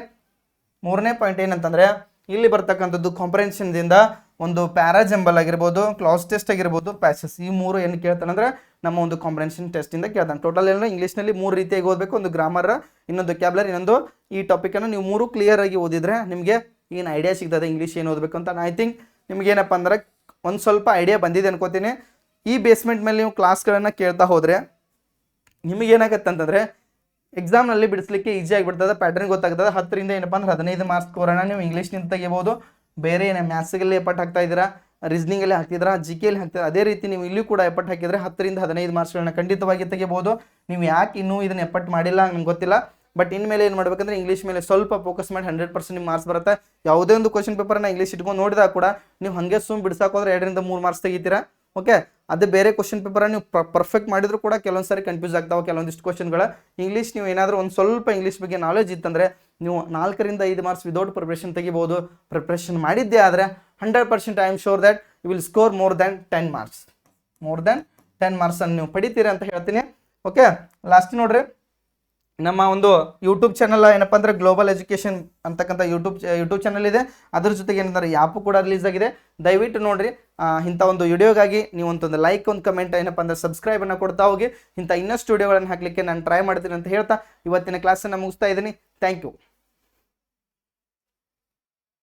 ಮೂರನೇ ಪಾಯಿಂಟ್ ಏನಂತಂದರೆ ಇಲ್ಲಿ ಬರ್ತಕ್ಕಂಥದ್ದು ಕಾಂಪ್ರೆನ್ಷನ್ದಿಂದ ಒಂದು ಪ್ಯಾರಾಜೆಂಬಲ್ ಆಗಿರ್ಬೋದು ಕ್ಲಾಸ್ ಟೆಸ್ಟ್ ಆಗಿರ್ಬೋದು ಪ್ಯಾಸಸ್ ಈ ಮೂರು ಏನು ಕೇಳ್ತಾನಂದ್ರೆ ನಮ್ಮ ಒಂದು ಕಾಂಪ್ರೆನ್ಷನ್ ಟೆಸ್ಟಿಂದ ಕೇಳ್ತಾನೆ. ಟೋಟಲ್ ಎಲ್ಲ ಇಂಗ್ಲೀಷ್ನಲ್ಲಿ ಮೂರು ರೀತಿಯಾಗಿ ಓದಬೇಕು. ಒಂದು ಗ್ರಾಮರ್ ಇನ್ನೊಂದು ಕ್ಯಾಬ್ಲರ್ ಇನ್ನೊಂದು ಈ ಟಾಪಿಕನ್ನು ನೀವು ಮೂರು ಕ್ಲಿಯರ್ ಆಗಿ ಓದಿದ್ರೆ ನಿಮಗೆ ಏನು ಐಡಿಯಾ ಸಿಗ್ತದೆ? ಇಂಗ್ಲೀಷ್ ಏನು ಓದಬೇಕು ಅಂತ? ಐ ಥಿಂಕ್ ನಿಮ್ಗೇನಪ್ಪ ಅಂದ್ರೆ ಒಂದು ಸ್ವಲ್ಪ ಐಡಿಯಾ ಬಂದಿದೆ ಅನ್ಕೋತೀನಿ. ಈ ಬೇಸ್ಮೆಂಟ್ ಮೇಲೆ ನೀವು ಕ್ಲಾಸ್ಗಳನ್ನು ಕೇಳ್ತಾ ಹೋದರೆ ನಿಮಗೇನಾಗತ್ತೆ ಅಂತಂದರೆ ಎಕ್ಸಾಮ್ನಲ್ಲಿ ಬಿಡಿಸ್ಲಿಕ್ಕೆ ಈಸಿ ಆಗಿಬಿಡ್ತದೆ ಪ್ಯಾಟರ್ನ್ ಗೊತ್ತಾಗ್ತದೆ. ಹತ್ತರಿಂದ ಏನಪ್ಪ ಅಂದ್ರೆ ಹದಿನೈದು ಮಾರ್ಕ್ಸ್ ಸ್ಕೋರನ್ನು ನೀವು ಇಂಗ್ಲೀಷ್ನಿಂದ ತೆಗಿಬೋದು. ಬೇರೆ ಏನು ಮ್ಯಾಥ್ಸ್ಗಲ್ಲಿ ಎಫರ್ಟ್ ಹಾಕ್ತಾ ಇದ್ದೀರಾ ರೀಸ್ನಿಂಗಲ್ಲಿ ಹಾಕ್ತಿದ್ರ ಜಿ ಕೆಲಿ ಹಾಕ್ತಿದ್ರೆ ಅದೇ ರೀತಿ ನೀವು ಇಲ್ಲಿ ಕೂಡ ಎಫರ್ಟ್ ಹಾಕಿದರೆ ಹತ್ತರಿಂದ ಹದಿನೈದು ಮಾರ್ಕ್ಸ್ಗಳನ್ನ ಖಂಡಿತವಾಗಿ ತೆಗಿಬೋದು. ನೀವು ಯಾಕೆ ಇನ್ನೂ ಇದನ್ನ ಎಫರ್ಟ್ ಮಾಡಿಲ್ಲ ನಂಗೆ ಗೊತ್ತಿಲ್ಲ. ಬಟ್ ಇನ್ಮೇಲೆ ಏನು ಮಾಡ್ಬೇಕಂದ್ರೆ ಇಂಗ್ಲೀಷ್ ಮೇಲೆ ಸ್ವಲ್ಪ ಫೋಕಸ್ ಮಾಡಿ ಹಂಡ್ರೆಡ್ ಪರ್ಸೆಂಟ್ ನಿಮ್ಮ ಮಾರ್ಕ್ಸ್ ಬರುತ್ತೆ. ಯಾವುದೇ ಒಂದು ಕ್ವಶನ್ ಪೇಪರ್ನ ಇಂಗ್ಲೀಷ್ ಇಟ್ಕೊಂಡು ನೋಡಿದಾಗ ಕೂಡ ನೀವು ಹಾಗೆ ಸುಮ್ ಬಿಡ್ಸಾಕೋದ್ರೆ ಎರಡರಿಂದ ಮೂರು ಮಾರ್ಕ್ಸ್ ತೆಗಿತೀರಾ. ಓಕೆ ಅದೇ ಬೇರೆ ಕ್ವಶನ್ ಪೇಪರ್ ನೀವು ಪರ್ಫೆಕ್ಟ್ ಮಾಡಿದ್ರು ಕೂಡ ಕೆಲವೊಂದು ಸಾರಿ ಕನ್ಫ್ಯೂಸ್ ಆಗ್ತಾವೆ, ಕೆಲವೊಂದಿಷ್ಟು ಕ್ವಶನ್ಗಳ ಇಂಗ್ಲೀಷ್ ನೀವು ಏನಾದರೂ ಒಂದು ಸ್ವಲ್ಪ ಇಂಗ್ಲೀಷ್ ಬಗ್ಗೆ ನಾಲೆಜ್ ಇತ್ತಂದರೆ ನೀವು ನಾಲ್ಕರಿಂದ ಐದು ಮಾರ್ಕ್ಸ್ ವಿದೌಟ್ ಪ್ರಿಪ್ರೇಷನ್ ತೆಗಿಬೋದು. ಪ್ರಿಪ್ರೇಷನ್ ಮಾಡಿದ್ದೆ ಆದರೆ hundred percent I am sure that you will score more than ten marks more than ten ಮಾರ್ಕ್ಸನ್ನು ನೀವು ಪಡಿತೀರಾ ಅಂತ ಹೇಳ್ತೀನಿ. ಓಕೆ ಲಾಸ್ಟ್ ನೋಡ್ರಿ. ನಮ್ಮ ಒಂದು ಯೂಟ್ಯೂಬ್ ಚಾನಲ್ ಏನಪ್ಪ ಅಂದ್ರೆ ಗ್ಲೋಬಲ್ ಎಜುಕೇಶನ್ ಅಂತಕ್ಕಂಥ ಯೂಟ್ಯೂಬ್ ಯೂಟ್ಯೂಬ್ ಚಾನಲ್ ಇದೆ. ಅದ್ರ ಜೊತೆಗೆ ಏನಂದ್ರೆ ಯಾಪು ಕೂಡ ರಿಲೀಸ್ ಆಗಿದೆ. ದಯವಿಟ್ಟು ನೋಡಿರಿ. ಇಂಥ ಒಂದು ವಿಡಿಯೋಗಾಗಿ ನೀವು ಒಂದು ಲೈಕ್ ಒಂದು ಕಮೆಂಟ್ ಏನಪ್ಪ ಅಂದ್ರೆ ಸಬ್ಸ್ಕ್ರೈಬ್ ಅನ್ನ ಕೊಡ್ತಾ ಹೋಗಿ. ಇಂಥ ಇನ್ನಷ್ಟು ವಿಡಿಯೋಗಳನ್ನು ಹಾಕಲಿಕ್ಕೆ ನಾನು ಟ್ರೈ ಮಾಡ್ತೀನಿ ಅಂತ ಹೇಳ್ತಾ ಇವತ್ತಿನ ಕ್ಲಾಸನ್ನು ಮುಗಿಸ್ತಾ ಇದ್ದೀನಿ. Thank you